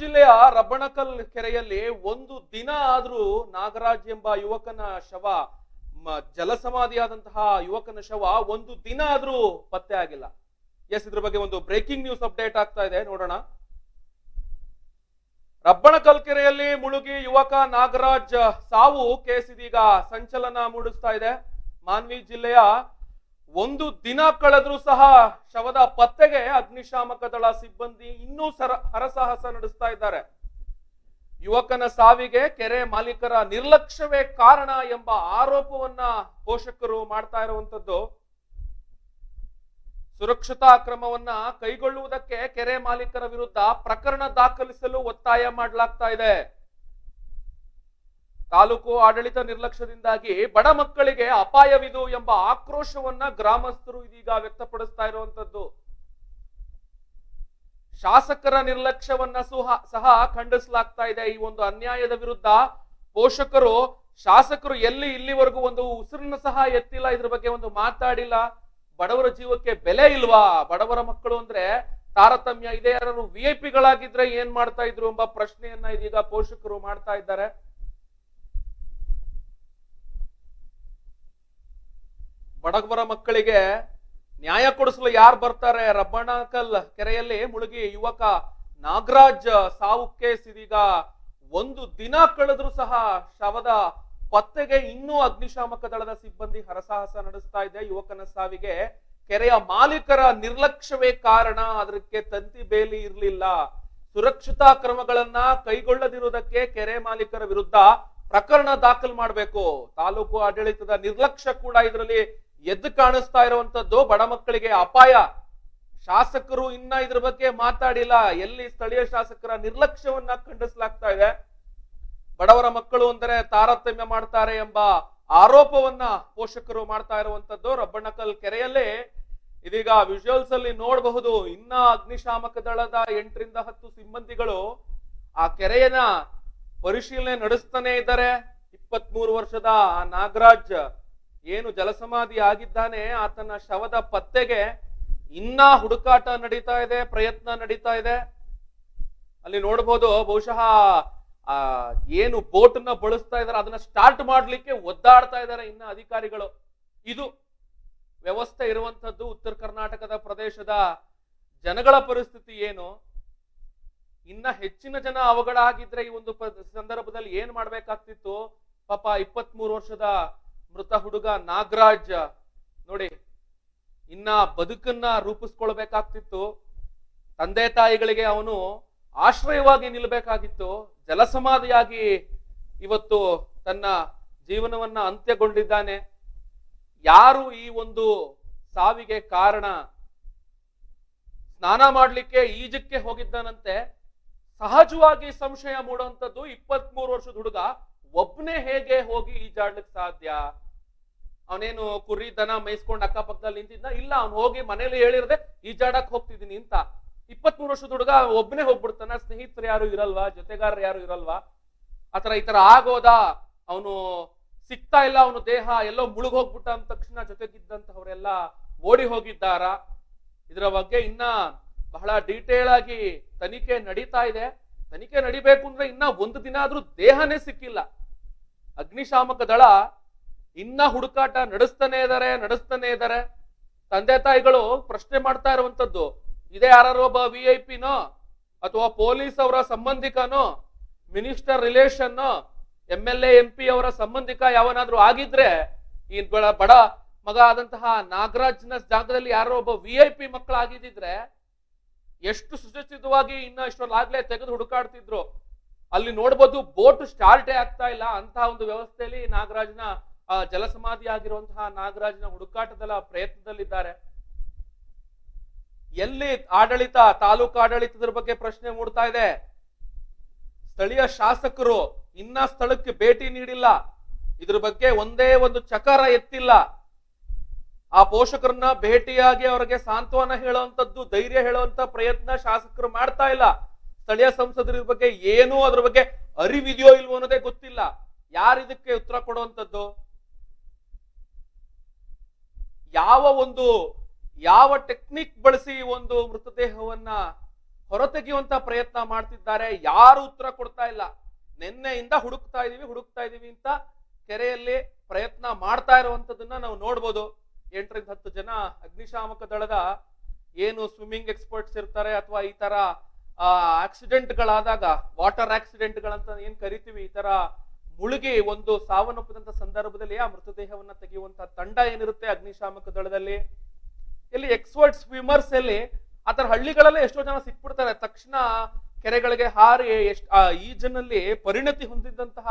ಜಿಲ್ಲೆಯ ರಬ್ಬಣಕಲ್ ಕೆರೆಯಲ್ಲಿ ಒಂದು ದಿನ ಆದ್ರೂ ನಾಗರಾಜ್ ಎಂಬ ಯುವಕನ ಶವ ಜಲಸಮಾಧಿಯಾದಂತಹ ಯುವಕನ ಶವ ಒಂದು ದಿನ ಆದ್ರೂ ಪತ್ತೆ ಆಗಿಲ್ಲ. ಎಸ್, ಇದ್ರ ಬಗ್ಗೆ ಒಂದು ಬ್ರೇಕಿಂಗ್ ನ್ಯೂಸ್ ಅಪ್ಡೇಟ್ ಆಗ್ತಾ ಇದೆ. ನೋಡೋಣ. ರಬ್ಬಣಕಲ್ ಕೆರೆಯಲ್ಲಿ ಮುಳುಗಿ ಯುವಕ ನಾಗರಾಜ್ ಸಾವು ಕೇಸ್ ಇದೀಗ ಸಂಚಲನ ಮೂಡಿಸ್ತಾ ಇದೆ. ಮಾನ್ವಿ ಜಿಲ್ಲೆಯ ಒಂದು ದಿನ ಕಳೆದ್ರೂ ಸಹ ಶವದ ಪತ್ತೆಗೆ ಅಗ್ನಿಶಾಮಕ ದಳ ಸಿಬ್ಬಂದಿ ಇನ್ನೂ ಸರ ಹರಸಾಹಸ ನಡೆಸ್ತಾ ಇದ್ದಾರೆ. ಯುವಕನ ಸಾವಿಗೆ ಕೆರೆ ಮಾಲೀಕರ ನಿರ್ಲಕ್ಷ್ಯವೇ ಕಾರಣ ಎಂಬ ಆರೋಪವನ್ನ ಪೋಷಕರು ಮಾಡ್ತಾ ಇರುವಂತದ್ದು. ಸುರಕ್ಷತಾ ಕ್ರಮವನ್ನ ಕೈಗೊಳ್ಳುವುದಕ್ಕೆ ಕೆರೆ ಮಾಲೀಕರ ವಿರುದ್ಧ ಪ್ರಕರಣ ದಾಖಲಿಸಲು ಒತ್ತಾಯ ಮಾಡಲಾಗ್ತಾ ಇದೆ. ತಾಲೂಕು ಆಡಳಿತ ನಿರ್ಲಕ್ಷ್ಯದಿಂದಾಗಿ ಬಡ ಮಕ್ಕಳಿಗೆ ಅಪಾಯವಿದು ಎಂಬ ಆಕ್ರೋಶವನ್ನ ಗ್ರಾಮಸ್ಥರು ಇದೀಗ ವ್ಯಕ್ತಪಡಿಸ್ತಾ ಇರುವಂತದ್ದು. ಶಾಸಕರ ನಿರ್ಲಕ್ಷ್ಯವನ್ನ ಸುಹ, ಸಹ ಖಂಡಿಸಲಾಗ್ತಾ ಇದೆ. ಈ ಒಂದು ಅನ್ಯಾಯದ ವಿರುದ್ಧ ಪೋಷಕರು, ಶಾಸಕರು ಎಲ್ಲಿ ಇಲ್ಲಿವರೆಗೂ ಒಂದು ಉಸಿರನ್ನ ಸಹ ಎತ್ತಿಲ್ಲ. ಇದ್ರ ಬಗ್ಗೆ ಒಂದು ಮಾತಾಡಿಲ್ಲ. ಬಡವರ ಜೀವಕ್ಕೆ ಬೆಲೆ ಇಲ್ವಾ? ಬಡವರ ಮಕ್ಕಳು ಅಂದ್ರೆ ತಾರತಮ್ಯ ಇದೆ. ಯಾರು ವಿ ಐ ಏನ್ ಮಾಡ್ತಾ ಇದ್ರು ಎಂಬ ಪ್ರಶ್ನೆಯನ್ನ ಇದೀಗ ಪೋಷಕರು ಮಾಡ್ತಾ ಇದ್ದಾರೆ. ಬಡವರ ಮಕ್ಕಳಿಗೆ ನ್ಯಾಯ ಕೊಡಿಸಲು ಯಾರು ಬರ್ತಾರೆ? ರಬ್ಬಣಕಲ್ ಕೆರೆಯಲ್ಲಿ ಮುಳುಗಿ ಯುವಕ ನಾಗರಾಜ್ ಸಾವು ಕೇಸಿದೀಗ ಒಂದು ದಿನ ಕಳೆದ್ರೂ ಸಹ ಶವದ ಪತ್ತೆಗೆ ಇನ್ನೂ ಅಗ್ನಿಶಾಮಕ ದಳದ ಸಿಬ್ಬಂದಿ ಹರಸಾಹಸ ನಡೆಸ್ತಾ ಇದೆ. ಯುವಕನ ಸಾವಿಗೆ ಕೆರೆಯ ಮಾಲೀಕರ ನಿರ್ಲಕ್ಷ್ಯವೇ ಕಾರಣ. ಅದಕ್ಕೆ ತಂತಿ ಬೇಲಿ ಇರಲಿಲ್ಲ. ಸುರಕ್ಷತಾ ಕ್ರಮಗಳನ್ನ ಕೈಗೊಳ್ಳದಿರುವುದಕ್ಕೆ ಕೆರೆ ಮಾಲೀಕರ ವಿರುದ್ಧ ಪ್ರಕರಣ ದಾಖಲು ಮಾಡಬೇಕು. ತಾಲೂಕು ಆಡಳಿತದ ನಿರ್ಲಕ್ಷ್ಯ ಕೂಡ ಇದರಲ್ಲಿ ಎದ್ದು ಕಾಣಿಸ್ತಾ ಇರುವಂತದ್ದು ಬಡ ಮಕ್ಕಳಿಗೆ ಅಪಾಯ. ಶಾಸಕರು ಇನ್ನ ಇದ್ರ ಬಗ್ಗೆ ಮಾತಾಡಿಲ್ಲ. ಎಲ್ಲಿ ಸ್ಥಳೀಯ ಶಾಸಕರ ನಿರ್ಲಕ್ಷ್ಯವನ್ನ ಖಂಡಿಸಲಾಗ್ತಾ ಇದೆ. ಬಡವರ ಮಕ್ಕಳು ಅಂದರೆ ತಾರತಮ್ಯ ಮಾಡ್ತಾರೆ ಎಂಬ ಆರೋಪವನ್ನ ಪೋಷಕರು ಮಾಡ್ತಾ ಇರುವಂತದ್ದು ರಬ್ಬಣ್ಣಕಲ್ ಕೆರೆಯಲ್ಲಿ ಇದೀಗ ವಿಜುವಲ್ಸ್ ಅಲ್ಲಿ ನೋಡಬಹುದು. ಇನ್ನ ಅಗ್ನಿಶಾಮಕ ದಳದ ಎಂಟರಿಂದ ಹತ್ತು ಸಿಬ್ಬಂದಿಗಳು ಆ ಕೆರೆಯನ್ನ ಪರಿಶೀಲನೆ ನಡೆಸ್ತಾನೆ ಇದ್ದಾರೆ. ಇಪ್ಪತ್ತ್ ಮೂರು ವರ್ಷದ ಆ ನಾಗರಾಜ್ ಏನು ಜಲಸಮಾಧಿ ಆಗಿದ್ದಾನೆ, ಆತನ ಶವದ ಪತ್ತೆಗೆ ಇನ್ನ ಹುಡುಕಾಟ ನಡೀತಾ ಇದೆ, ಪ್ರಯತ್ನ ನಡೀತಾ ಇದೆ. ಅಲ್ಲಿ ನೋಡ್ಬೋದು ಬಹುಶಃ, ಆ, ಏನು ಬೋಟ್ನ ಬಳಸ್ತಾ ಇದಾರೆ ಅದನ್ನ ಸ್ಟಾರ್ಟ್ ಮಾಡ್ಲಿಕ್ಕೆ ಒದ್ದಾಡ್ತಾ ಇದ್ದಾರೆ ಇನ್ನ ಅಧಿಕಾರಿಗಳು. ಇದು ವ್ಯವಸ್ಥೆ ಇರುವಂತದ್ದು ಉತ್ತರ ಕರ್ನಾಟಕದ ಪ್ರದೇಶದ ಜನಗಳ ಪರಿಸ್ಥಿತಿ ಏನು? ಇನ್ನ ಹೆಚ್ಚಿನ ಜನ ಅವಘಡ ಆಗಿದ್ರೆ ಈ ಒಂದು ಸಂದರ್ಭದಲ್ಲಿ ಏನ್ ಮಾಡ್ಬೇಕಾಗ್ತಿತ್ತು? ಪಾಪ ಇಪ್ಪತ್ಮೂರು ವರ್ಷದ ಮೃತ ಹುಡುಗ ನಾಗರಾಜ್, ನೋಡಿ, ಇನ್ನ ಬದುಕನ್ನ ರೂಪಿಸ್ಕೊಳ್ಬೇಕಾಗ್ತಿತ್ತು. ತಂದೆ ತಾಯಿಗಳಿಗೆ ಅವನು ಆಶ್ರಯವಾಗಿ ನಿಲ್ಬೇಕಾಗಿತ್ತು. ಜಲಸಮಾಧಿಯಾಗಿ ಇವತ್ತು ತನ್ನ ಜೀವನವನ್ನ ಅಂತ್ಯಗೊಂಡಿದ್ದಾನೆ. ಯಾರು ಈ ಒಂದು ಸಾವಿಗೆ ಕಾರಣ? ಸ್ನಾನ ಮಾಡಲಿಕ್ಕೆ ಈಜಕ್ಕೆ ಹೋಗಿದ್ದಾನಂತೆ. ಸಹಜವಾಗಿ ಸಂಶಯ ಮೂಡುವಂಥದ್ದು ಇಪ್ಪತ್ಮೂರು ವರ್ಷದ ಹುಡುಗ. ಒಬ್ನೇ ಹೇಗೆ ಹೋಗಿ ಈಜಾಡ್ಲಿಕ್ಕೆ ಸಾಧ್ಯ? ಅವನೇನು ಕುರಿ ದನ ಮೇಯಿಸ್ಕೊಂಡು ಅಕ್ಕಪಕ್ಕದಲ್ಲಿ ನಿಂತಿದ್ದ ಇಲ್ಲ, ಅವ್ನು ಹೋಗಿ ಮನೇಲಿ ಹೇಳಿರದೆ, ಈಜಾಡಕ್ ಹೋಗ್ತಿದ್ದೀನಿ ಅಂತ. ಇಪ್ಪತ್ತ್ ಮೂರು ವರ್ಷದ ಹುಡುಗ ಒಬ್ನೇ ಹೋಗ್ಬಿಡ್ತಾನ? ಸ್ನೇಹಿತರು ಯಾರು ಇರಲ್ವಾ? ಜೊತೆಗಾರರು ಯಾರು ಇರಲ್ವಾ? ಆತರ ಈ ತರ ಆಗೋದ? ಅವನು ಸಿಗ್ತಾ ಇಲ್ಲ, ಅವನು ದೇಹ ಎಲ್ಲೋ ಮುಳುಗ್ ಹೋಗ್ಬಿಟ್ಟ ಅಂದ ತಕ್ಷಣ ಜೊತೆಗಿದ್ದಂತಹವರೆಲ್ಲ ಓಡಿ ಹೋಗಿದ್ದಾರ? ಇದರ ಬಗ್ಗೆ ಇನ್ನ ಬಹಳ ಡೀಟೇಲ್ ಆಗಿ ತನಿಖೆ ನಡೀತಾ ಇದೆ. ತನಿಖೆ ನಡಿಬೇಕು ಅಂದ್ರೆ ಇನ್ನ ಒಂದು ದಿನ ಆದ್ರೂ ದೇಹನೇ ಸಿಕ್ಕಿಲ್ಲ. ಅಗ್ನಿಶಾಮಕ ದಳ ಇನ್ನ ಹುಡುಕಾಟ ನಡೆಸ್ತಾನೆ ಇದಾರೆ, ನಡೆಸ್ತಾನೆ ಇದ್ದಾರೆ ತಂದೆ ತಾಯಿಗಳು ಪ್ರಶ್ನೆ ಮಾಡ್ತಾ ಇರುವಂತದ್ದು, ಇದೇ ಯಾರು ಒಬ್ಬ ವಿ ಐ ಪಿನೋ ಅಥವಾ ಪೊಲೀಸ್ ಅವರ ಸಂಬಂಧಿಕನೋ, minister relation M L A P ಅವರ ಸಂಬಂಧಿಕ ಯಾವನಾದ್ರೂ ಆಗಿದ್ರೆ, ಈ ಬಡ ಬಡ ಮಗ ಆದಂತಹ ನಾಗರಾಜ್ನ ಜಾಗದಲ್ಲಿ ಯಾರೋ ಒಬ್ಬ ವಿ ಐ ಪಿ ಮಕ್ಕಳಾಗಿದ್ದಿದ್ರೆ, ಎಷ್ಟು ಸುಸಜ್ಜಿತವಾಗಿ ಇನ್ನ ಇಷ್ಟೊಂದಾಗ್ಲೇ ತೆಗೆದು ಹುಡುಕಾಡ್ತಿದ್ರು. ಅಲ್ಲಿ ನೋಡ್ಬೋದು ಬೋಟ್ ಸ್ಟಾರ್ಟೇ ಆಗ್ತಾ ಇಲ್ಲ. ಅಂತ ಒಂದು ವ್ಯವಸ್ಥೆಯಲ್ಲಿ ನಾಗರಾಜ್ನ ಜಲಸಮಾಧಿ ಆಗಿರುವಂತಹ ನಾಗರಾಜ್ನ ಹುಡುಕಾಟದ ಪ್ರಯತ್ನದಲ್ಲಿದ್ದಾರೆ. ಎಲ್ಲಿ ಆಡಳಿತ, ತಾಲೂಕು ಆಡಳಿತದ ಬಗ್ಗೆ ಪ್ರಶ್ನೆ ಮೂಡ್ತಾ ಇದೆ? ಸ್ಥಳೀಯ ಶಾಸಕರು ಇನ್ನ ಸ್ಥಳಕ್ಕೆ ಭೇಟಿ ನೀಡಿಲ್ಲ. ಇದ್ರ ಬಗ್ಗೆ ಒಂದೇ ಒಂದು ಚಕಾರ ಎತ್ತಿಲ್ಲ. ಆ ಪೋಷಕರನ್ನ ಭೇಟಿಯಾಗಿ ಅವರಿಗೆ ಸಾಂತ್ವನ ಹೇಳುವಂತದ್ದು ಧೈರ್ಯ ಹೇಳುವಂತ ಪ್ರಯತ್ನ ಶಾಸಕರು ಮಾಡ್ತಾ ಇಲ್ಲ. ಸ್ಥಳೀಯ ಸಂಸದರ ಬಗ್ಗೆ ಏನೂ ಅದ್ರ ಬಗ್ಗೆ ಅರಿವಿದೆಯೋ ಇಲ್ವೋ ಅನ್ನೋದೇ ಗೊತ್ತಿಲ್ಲ. ಯಾರು ಇದಕ್ಕೆ ಉತ್ತರ ಕೊಡುವಂಥದ್ದು? ಯಾವ ಒಂದು, ಯಾವ ಟೆಕ್ನಿಕ್ ಬಳಸಿ ಒಂದು ಮೃತದೇಹವನ್ನ ಹೊರತೆಗೆಯುವಂತ ಪ್ರಯತ್ನ ಮಾಡ್ತಿದ್ದಾರೆ? ಯಾರು ಉತ್ತರ ಕೊಡ್ತಾ ಇಲ್ಲ. ನಿನ್ನೆಯಿಂದ ಹುಡುಕ್ತಾ ಇದೀವಿ ಹುಡುಕ್ತಾ ಇದೀವಿ ಅಂತ ಕೆರೆಯಲ್ಲಿ ಪ್ರಯತ್ನ ಮಾಡ್ತಾ ಇರುವಂತದನ್ನ ನಾವು ನೋಡ್ಬೋದು. ಎಂಟರಿಂದ ಹತ್ತು ಜನ ಅಗ್ನಿಶಾಮಕ ದಳದ ಏನು ಸ್ವಿಮ್ಮಿಂಗ್ ಎಕ್ಸ್ಪರ್ಟ್ಸ್ ಇರ್ತಾರೆ ಅಥವಾ ಈ ತರ ಆಕ್ಸಿಡೆಂಟ್ ಗಳಾದಾಗ ವಾಟರ್ ಆಕ್ಸಿಡೆಂಟ್ ಗಳಂತ ಏನ್ ಕರಿತೀವಿ? ಈ ತರ ಮುಳುಗಿ ಒಂದು ಸಾವನ್ನಪ್ಪಿದಂತ ಸಂದರ್ಭದಲ್ಲಿ ಆ ಮೃತದೇಹವನ್ನ ತೆಗೆಯುವಂತ ತಂಡ ಏನಿರುತ್ತೆ ಅಗ್ನಿಶಾಮಕ ದಳದಲ್ಲಿ? ಇಲ್ಲಿ ಎಕ್ಸ್ಪರ್ಟ್ ಸ್ವಿಮರ್ಸ್ ಅಲ್ಲಿ ಆತರ ಹಳ್ಳಿಗಳಲ್ಲೇ ಎಷ್ಟೋ ಜನ ಸಿಕ್ಬಿಡ್ತಾರೆ. ತಕ್ಷಣ ಕೆರೆಗಳಿಗೆ ಹಾರಿ ಎಷ್ಟು, ಆ ಈಜಿನಲ್ಲಿ ಪರಿಣತಿ ಹೊಂದಿದ್ದಂತಹ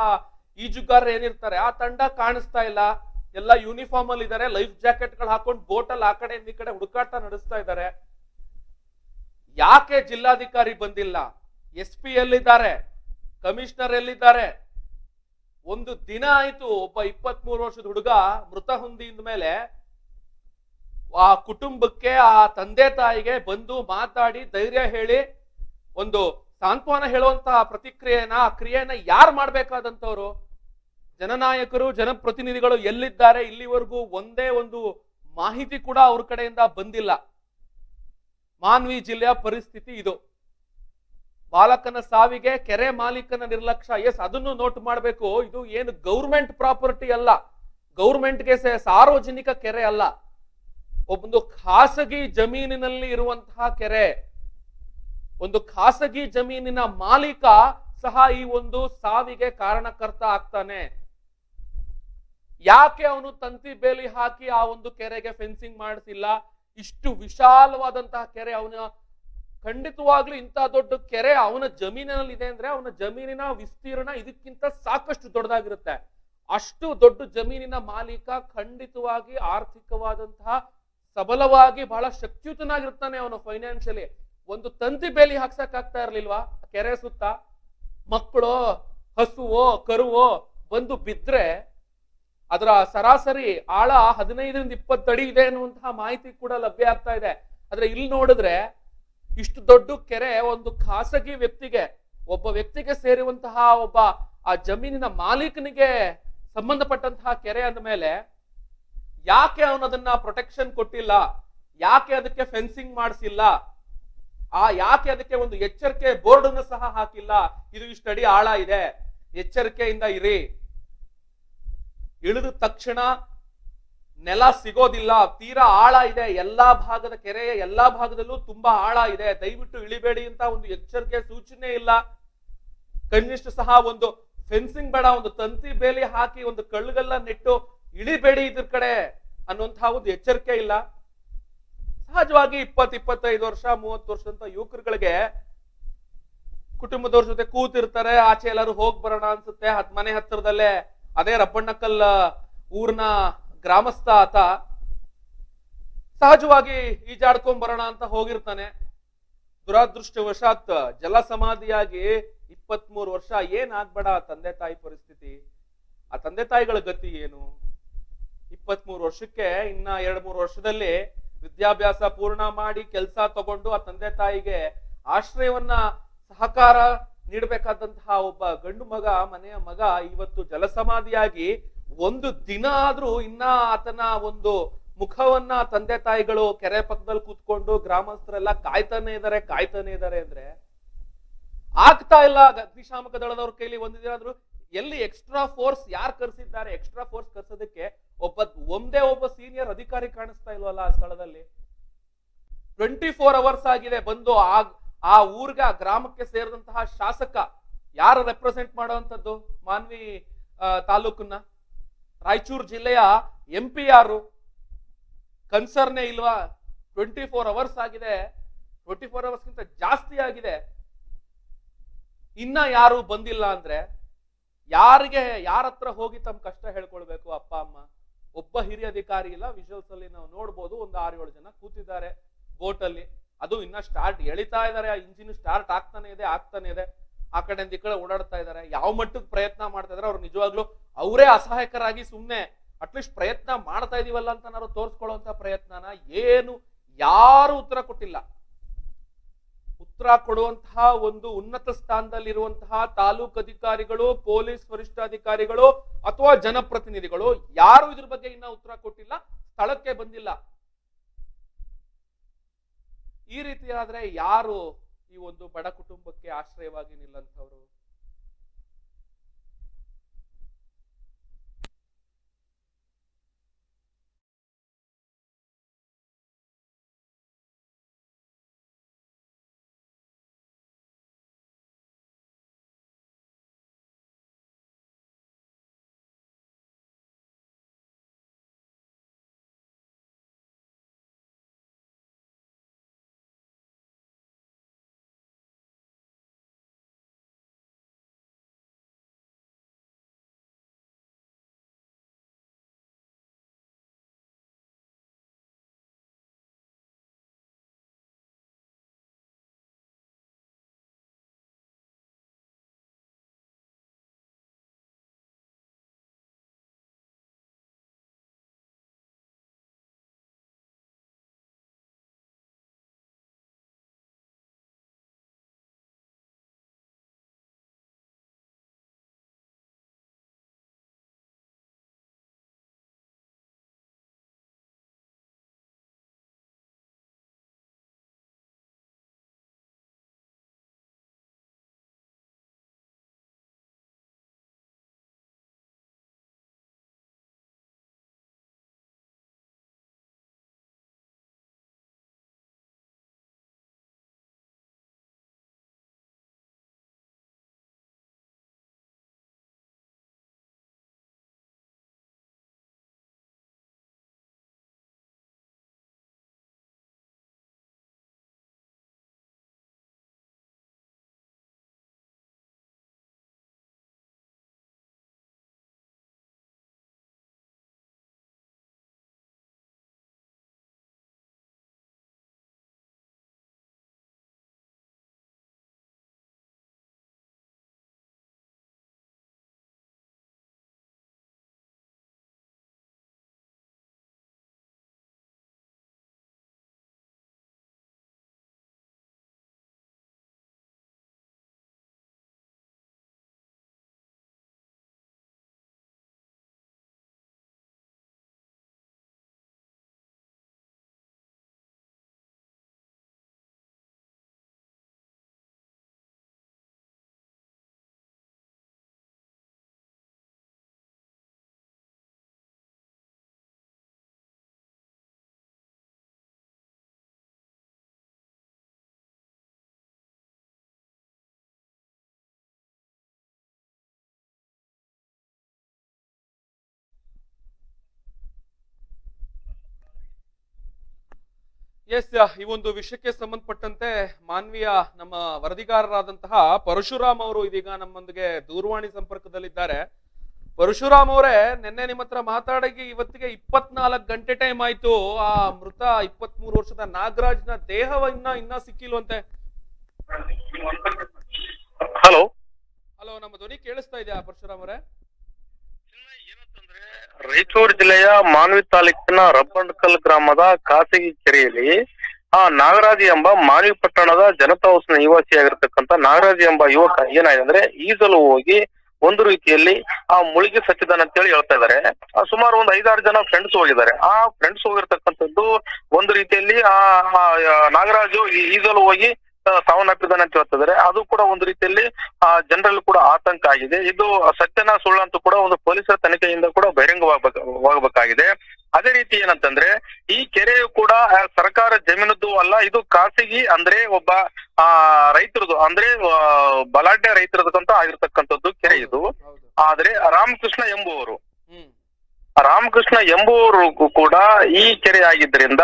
ಈಜುಗಾರರು ಏನಿರ್ತಾರೆ, ಆ ತಂಡ ಕಾಣಿಸ್ತಾ ಇಲ್ಲ. ಎಲ್ಲ ಯೂನಿಫಾರ್ಮ್ ಅಲ್ಲಿ ಇದಾರೆ ಲೈಫ್ ಜಾಕೆಟ್ಗಳು ಹಾಕೊಂಡು ಬೋಟ್ ಅಲ್ಲಿ ಆ ಕಡೆ, ಈ ಕಡೆ ಹುಡುಕಾಟ ನಡೆಸ್ತಾ ಇದ್ದಾರೆ. ಯಾಕೆ ಜಿಲ್ಲಾಧಿಕಾರಿ ಬಂದಿಲ್ಲ? ಎಸ್ ಪಿ ಎಲ್ಲಿದ್ದಾರೆ? ಕಮಿಷನರ್ ಎಲ್ಲಿದ್ದಾರೆ? ಒಂದು ದಿನ ಆಯ್ತು ಒಬ್ಬ ಇಪ್ಪತ್ತ್ ಮೂರು ವರ್ಷದ ಹುಡುಗ ಮೃತ ಹೊಂದಿದ ಮೇಲೆ ಆ ಕುಟುಂಬಕ್ಕೆ, ಆ ತಂದೆ ತಾಯಿಗೆ ಬಂದು ಮಾತಾಡಿ, ಧೈರ್ಯ ಹೇಳಿ, ಒಂದು ಸಾಂತ್ವನ ಹೇಳುವಂತಹ ಪ್ರತಿಕ್ರಿಯೆನ, ಆ ಕ್ರಿಯೆನ ಯಾರು ಮಾಡ್ಬೇಕಾದಂಥವ್ರು ಜನನಾಯಕರು, ಜನಪ್ರತಿನಿಧಿಗಳು ಎಲ್ಲಿದ್ದಾರೆ? ಇಲ್ಲಿವರೆಗೂ ಒಂದೇ ಒಂದು ಮಾಹಿತಿ ಕೂಡ ಅವ್ರ ಕಡೆಯಿಂದ ಬಂದಿಲ್ಲ. ಮಾನ್ವಿ ಜಿಲ್ಲೆಯ ಪರಿಸ್ಥಿತಿ ಇದು. ಬಾಲಕನ ಸಾವಿಗೆ ಕೆರೆ ಮಾಲೀಕನ ನಿರ್ಲಕ್ಷ್ಯ. ಎಸ್, ಅದನ್ನು ನೋಟ್ ಮಾಡಬೇಕು. ಇದು ಏನು ಗೌರ್ಮೆಂಟ್ ಪ್ರಾಪರ್ಟಿ ಅಲ್ಲ. ಗೌರ್ಮೆಂಟ್ಗೆ ಸಾರ್ವಜನಿಕ ಕೆರೆ ಅಲ್ಲ. ಒಂದು ಖಾಸಗಿ ಜಮೀನಿನಲ್ಲಿ ಇರುವಂತಹ ಕೆರೆ. ಒಂದು ಖಾಸಗಿ ಜಮೀನಿನ ಮಾಲೀಕ ಸಹ ಈ ಒಂದು ಸಾವಿಗೆ ಕಾರಣಕರ್ತ ಆಗ್ತಾನೆ. ಯಾಕೆ ಅವನು ತಂತಿ ಬೇಲಿ ಹಾಕಿ ಆ ಒಂದು ಕೆರೆಗೆ ಫೆನ್ಸಿಂಗ್ ಮಾಡಿಸಿಲ್ಲ? ಇಷ್ಟು ವಿಶಾಲವಾದಂತಹ ಕೆರೆ ಅವನ ಖಂಡಿತವಾಗ್ಲೂ ಇಂತಹ ದೊಡ್ಡ ಕೆರೆ ಅವನ ಜಮೀನಿನಲ್ಲಿ ಇದೆ ಅಂದ್ರೆ ಅವನ ಜಮೀನಿನ ವಿಸ್ತೀರ್ಣ ಇದಕ್ಕಿಂತ ಸಾಕಷ್ಟು ದೊಡ್ಡದಾಗಿರುತ್ತೆ. ಅಷ್ಟು ದೊಡ್ಡ ಜಮೀನಿನ ಮಾಲೀಕ ಖಂಡಿತವಾಗಿ ಆರ್ಥಿಕವಾದಂತಹ ಸಬಲವಾಗಿ ಬಹಳ ಶಕ್ತಿಯುತನಾಗಿರ್ತಾನೆ ಅವನು ಫೈನಾನ್ಷಿಯಲಿ ಒಂದು ತಂತಿ ಬೇಲಿ ಹಾಕ್ಸಕ್ ಆಗ್ತಾ ಇರ್ಲಿಲ್ವಾ? ಕೆರೆ ಸುತ್ತ ಮಕ್ಕಳು, ಹಸುವೋ, ಕರುವೋ ಬಂದು ಬಿದ್ರೆ ಅದರ ಸರಾಸರಿ ಆಳ ಹದಿನೈದರಿಂದ ಇಪ್ಪತ್ತಡಿ ಇದೆ ಅನ್ನುವಂತಹ ಮಾಹಿತಿ ಕೂಡ ಲಭ್ಯ ಆಗ್ತಾ ಇದೆ. ಆದ್ರೆ ಇಲ್ಲಿ ನೋಡಿದ್ರೆ ಇಷ್ಟು ದೊಡ್ಡ ಕೆರೆ ಒಂದು ಖಾಸಗಿ ವ್ಯಕ್ತಿಗೆ, ಒಬ್ಬ ವ್ಯಕ್ತಿಗೆ ಸೇರುವಂತಹ ಒಬ್ಬ ಆ ಜಮೀನಿನ ಮಾಲೀಕನಿಗೆ ಸಂಬಂಧಪಟ್ಟಂತಹ ಕೆರೆ ಅಂದ ಮೇಲೆ ಯಾಕೆ ಅವನದನ್ನ ಪ್ರೊಟೆಕ್ಷನ್ ಕೊಟ್ಟಿಲ್ಲ? ಯಾಕೆ ಅದಕ್ಕೆ ಫೆನ್ಸಿಂಗ್ ಮಾಡಿಸಿಲ್ಲ? ಆ ಯಾಕೆ ಅದಕ್ಕೆ ಒಂದು ಎಚ್ಚರಿಕೆ ಬೋರ್ಡ್ ಅನ್ನು ಸಹ ಹಾಕಿಲ್ಲ? ಇದು ಇಷ್ಟಡಿ ಆಳ ಇದೆ. ಎಚ್ಚರಿಕೆಯಿಂದ ಇರಿ. ಇಳಿದ ತಕ್ಷಣ ನೆಲ ಸಿಗೋದಿಲ್ಲ, ತೀರಾ ಆಳ ಇದೆ, ಎಲ್ಲಾ ಭಾಗದ ಕೆರೆಯ ಎಲ್ಲಾ ಭಾಗದಲ್ಲೂ ತುಂಬಾ ಆಳ ಇದೆ. ದಯವಿಟ್ಟು ಇಳಿಬೇಡಿ ಅಂತ ಒಂದು ಎಚ್ಚರಿಕೆ, ಸೂಚನೆ ಇಲ್ಲ. ಕನಿಷ್ಠ ಸಹ ಒಂದು ಫೆನ್ಸಿಂಗ್ ಬೇಡ, ಒಂದು ತಂತಿ ಬೇಲಿ ಹಾಕಿ ಒಂದು ಕಳ್ಳುಗಲ್ಲ ನೆಟ್ಟು ಇಳಿಬೇಡಿ ಇದ್ರ ಕಡೆ ಅನ್ನುವಂತಹ ಒಂದು ಎಚ್ಚರಿಕೆ ಇಲ್ಲ. ಸಹಜವಾಗಿ ಇಪ್ಪತ್ ಇಪ್ಪತ್ತೈದು ವರ್ಷ, ಮೂವತ್ತು ವರ್ಷ ಅಂತ ಯುವಕರುಗಳಿಗೆ ಕುಟುಂಬದವ್ರ ಜೊತೆ ಕೂತಿರ್ತಾರೆ, ಆಚೆ ಎಲ್ಲರೂ ಹೋಗ್ ಬರೋಣ ಅನ್ಸುತ್ತೆ. ಹತ್ ಮನೆ ಹತ್ತಿರದಲ್ಲೇ ಅದೇ ರಬ್ಬಣ್ಣಕಲ್ ಊರ್ನ ಗ್ರಾಮಸ್ಥ ಆತ ಸಹಜವಾಗಿ ಈಜಾಡ್ಕೊಂಡ್ ಬರೋಣ ಅಂತ ಹೋಗಿರ್ತಾನೆ. ದುರಾದೃಷ್ಟವಶಾತ್ ಜಲ ಸಮಾಧಿಯಾಗಿ ಇಪ್ಪತ್ತ್ ಮೂರು ವರ್ಷ ಏನಾಗ್ಬೇಡ ಆ ತಂದೆ ತಾಯಿ ಪರಿಸ್ಥಿತಿ? ಆ ತಂದೆ ತಾಯಿಗಳ ಗತಿ ಏನು? ಇಪ್ಪತ್ತ್ ಮೂರು ವರ್ಷಕ್ಕೆ ಇನ್ನ ಎರಡ್ ಮೂರು ವರ್ಷದಲ್ಲಿ ವಿದ್ಯಾಭ್ಯಾಸ ಪೂರ್ಣ ಮಾಡಿ ಕೆಲಸ ತಗೊಂಡು ಆ ತಂದೆ ತಾಯಿಗೆ ಆಶ್ರಯವನ್ನ, ಸಹಕಾರ ನೀಡಬೇಕಾದಂತಹ ಒಬ್ಬ ಗಂಡು ಮಗ, ಮನೆಯ ಮಗ ಇವತ್ತು ಜಲಸಮಾಧಿಯಾಗಿ ಒಂದು ದಿನ ಆದ್ರೂ ಇನ್ನ ಆತನ ಒಂದು ಮುಖವನ್ನ ತಂದೆ ತಾಯಿಗಳು ಕೆರೆ ಪಕ್ಕದಲ್ಲಿ ಕೂತ್ಕೊಂಡು ಗ್ರಾಮಸ್ಥರೆಲ್ಲ ಕಾಯ್ತಾನೆ ಇದಾರೆ ಕಾಯ್ತಾನೆ ಇದಾರೆ ಅಂದ್ರೆ ಆಗ್ತಾ ಇಲ್ಲ. ಅಗ್ನಿಶಾಮಕ ದಳದವ್ರ ಕೈಲಿ ಒಂದು ದಿನ ಎಲ್ಲಿ ಎಕ್ಸ್ಟ್ರಾ ಫೋರ್ಸ್ ಯಾರು ಕರ್ಸಿದ್ದಾರೆ? ಎಕ್ಸ್ಟ್ರಾ ಫೋರ್ಸ್ ಕರ್ಸೋದಕ್ಕೆ ಒಬ್ಬ, ಒಂದೇ ಒಬ್ಬ ಸೀನಿಯರ್ ಅಧಿಕಾರಿ ಕಾಣಿಸ್ತಾ ಇಲ್ವಲ್ಲ ಆ ಸ್ಥಳದಲ್ಲಿ? ಟ್ವೆಂಟಿ ಫೋರ್ ಅವರ್ಸ್ ಆಗಿದೆ ಬಂದು ಆ ಆ ಊರ್ಗ ಗ್ರಾಮಕ್ಕೆ ಸೇರಿದಂತಹ ಶಾಸಕ ಯಾರು ರೆಪ್ರೆಸೆಂಟ್ ಮಾಡುವಂತದ್ದು ಮಾನ್ವಿ ತಾಲೂಕನ್ನ? ರಾಯಚೂರು ಜಿಲ್ಲೆಯ ಎಂ ಪಿ ಯಾರು? ಕನ್ಸರ್ನೇ ಇಲ್ವಾ? ಟ್ವೆಂಟಿ ಫೋರ್ ಅವರ್ಸ್ ಆಗಿದೆ. ಟ್ವೆಂಟಿ ಫೋರ್ ಅವರ್ಸ್ಗಿಂತ ಜಾಸ್ತಿ ಆಗಿದೆ. ಇನ್ನ ಯಾರು ಬಂದಿಲ್ಲ ಅಂದ್ರೆ ಯಾರಿಗೆ, ಯಾರ ಹತ್ರ ಹೋಗಿ ತಮ್ಮ ಕಷ್ಟ ಹೇಳ್ಕೊಳ್ಬೇಕು ಅಪ್ಪ, ಅಮ್ಮ? ಒಬ್ಬ ಹಿರಿಯ ಅಧಿಕಾರಿ ಇಲ್ಲ. ವಿಜುವಲ್ಸ್ ಅಲ್ಲಿ ನಾವು ನೋಡ್ಬೋದು. ಒಂದು ಆರು ಏಳು ಜನ ಕೂತಿದ್ದಾರೆ. ಬೋಟ್ ಅಲ್ಲಿ. ಅದು ಇನ್ನ ಸ್ಟಾರ್ಟ್ ಎಳಿತಾ ಇದಾರೆ, ಆ ಇಂಜಿನ್ ಸ್ಟಾರ್ಟ್ ಆಗ್ತಾನೆ ಇದೆ ಆಗ್ತಾನೆ ಇದೆ. ಆ ಕಡೆಯಿಂದ ಈ ಕಡೆ ಓಡಾಡ್ತಾ ಇದಾರೆ. ಯಾವ ಮಟ್ಟಕ್ಕೆ ಪ್ರಯತ್ನ ಮಾಡ್ತಾ ಇದಾರೆ ಅವ್ರು ನಿಜವಾಗ್ಲೂ ಅವರೇ ಅಸಹಾಯಕರಾಗಿ ಸುಮ್ಮನೆ ಅಟ್ಲೀಸ್ಟ್ ಪ್ರಯತ್ನ ಮಾಡ್ತಾ ಇದೀವಲ್ಲ ಅಂತ ನಾವು ತೋರಿಸ್ಕೊಳ್ಳುವಂತ ಪ್ರಯತ್ನನ ಏನು ಯಾರು ಉತ್ತರ ಕೊಟ್ಟಿಲ್ಲ. ಉತ್ತರ ಕೊಡುವಂತಹ ಒಂದು ಉನ್ನತ ಸ್ಥಾನದಲ್ಲಿರುವಂತಹ ತಾಲೂಕು ಅಧಿಕಾರಿಗಳು, ಪೊಲೀಸ್ ವರಿಷ್ಠಾಧಿಕಾರಿಗಳು ಅಥವಾ ಜನಪ್ರತಿನಿಧಿಗಳು ಯಾರು ಇದ್ರ ಬಗ್ಗೆ ಇನ್ನ ಉತ್ತರ ಕೊಟ್ಟಿಲ್ಲ, ಸ್ಥಳಕ್ಕೆ ಬಂದಿಲ್ಲ. ಈ ರೀತಿ ಆದ್ರೆ ಯಾರು ಈ ಒಂದು ಬಡ ಕುಟುಂಬಕ್ಕೆ ಆಶ್ರಯವಾಗಿ ನಿಲ್ಲಂಥವ್ರು? ಎಸ್ ಈ ಒಂದು ವಿಷಯಕ್ಕೆ ಸಂಬಂಧಪಟ್ಟಂತೆ ಮಾನ್ವೀಯ ನಮ್ಮ ವರದಿಗಾರರಾದಂತಹ ಪರಶುರಾಮ್ ಅವರು ಇದೀಗ ನಮ್ಮೊಂದಿಗೆ ದೂರವಾಣಿ ಸಂಪರ್ಕದಲ್ಲಿದ್ದಾರೆ. ಪರಶುರಾಮ್ ಅವರೇ ನಿನ್ನೆ ನಿಮ್ಮ ಹತ್ರ ಮಾತಾಡಿ ಇವತ್ತಿಗೆ ಇಪ್ಪತ್ನಾಲ್ಕು ಗಂಟೆ ಟೈಮ್ ಆಯ್ತು. ಆ ಮೃತ ಇಪ್ಪತ್ಮೂರು ವರ್ಷದ ನಾಗರಾಜ್ನ ದೇಹವನ್ನ ಇನ್ನ ಸಿಕ್ಕಿಲ್ವಂತೆ ಹಲೋ ಹಲೋ ನಮ್ಮ ಧ್ವನಿ ಕೇಳಿಸ್ತಾ ಇದೆಯಾ ಪರಶುರಾಮ್ ಅವರೇ? ರಾಯಚೂರು ಜಿಲ್ಲೆಯ ಮಾನ್ವಿ ತಾಲೂಕಿನ ರಬ್ಬಂಡ್ಕಲ್ ಗ್ರಾಮದ ಖಾಸಗಿ ಕೆರೆಯಲ್ಲಿ, ಆ ನಾಗರಾಜ್ ಎಂಬ ಮಾನ್ವಿ ಪಟ್ಟಣದ ಜನತಾ ಹೌಸ್ನ ನಿವಾಸಿಯಾಗಿರ್ತಕ್ಕಂಥ ನಾಗರಾಜ್ ಎಂಬ ಯುವಕ ಏನಾಗಿದೆ ಅಂದ್ರೆ, ಈಜಲು ಹೋಗಿ ಒಂದು ರೀತಿಯಲ್ಲಿ ಆ ಮುಳುಗಿ ಸತ್ತಿದ್ದಾನೆ ಅಂತೇಳಿ ಹೇಳ್ತಾ ಇದ್ದಾರೆ. ಸುಮಾರು ಒಂದು ಐದಾರು ಜನ ಫ್ರೆಂಡ್ಸ್ ಹೋಗಿದ್ದಾರೆ. ಆ ಫ್ರೆಂಡ್ಸ್ ಹೋಗಿರ್ತಕ್ಕಂಥದ್ದು ಒಂದು ರೀತಿಯಲ್ಲಿ ಆ ನಾಗರಾಜು ಈಜಲು ಹೋಗಿ ಸಾವನ್ನಪ್ಪಿದ್ದಾನೆ ಅಂತ ಹೇಳ್ತಿದ್ದಾರೆ. ಅದು ಕೂಡ ಒಂದು ರೀತಿಯಲ್ಲಿ ಆ ಜನರಲ್ಲಿ ಕೂಡ ಆತಂಕ ಆಗಿದೆ. ಇದು ಸತ್ಯನ ಸುಳ್ಳು ಅಂತೂ ಕೂಡ ಒಂದು ಪೊಲೀಸರ ತನಿಖೆಯಿಂದ ಕೂಡ ಬಹಿರಂಗವಾಗಬೇಕಾಗಿದೆ. ಅದೇ ರೀತಿ ಏನಂತಂದ್ರೆ ಈ ಕೆರೆಯು ಕೂಡ ಸರ್ಕಾರ ಜಮೀನದ್ದು ಅಲ್ಲ ಇದು ಖಾಸಗಿ ಅಂದ್ರೆ ಒಬ್ಬ ಆ ರೈತರದು ಅಂದ್ರೆ ಬಲಾಢ್ಯ ರೈತರದಂತ ಆಗಿರ್ತಕ್ಕಂಥದ್ದು ಕೆರೆ ಇದು. ಆದ್ರೆ ರಾಮಕೃಷ್ಣ ಎಂಬುವರು ರಾಮಕೃಷ್ಣ ಎಂಬುವರು ಕೂಡ ಈ ಕೆರೆ ಆಗಿದ್ದರಿಂದ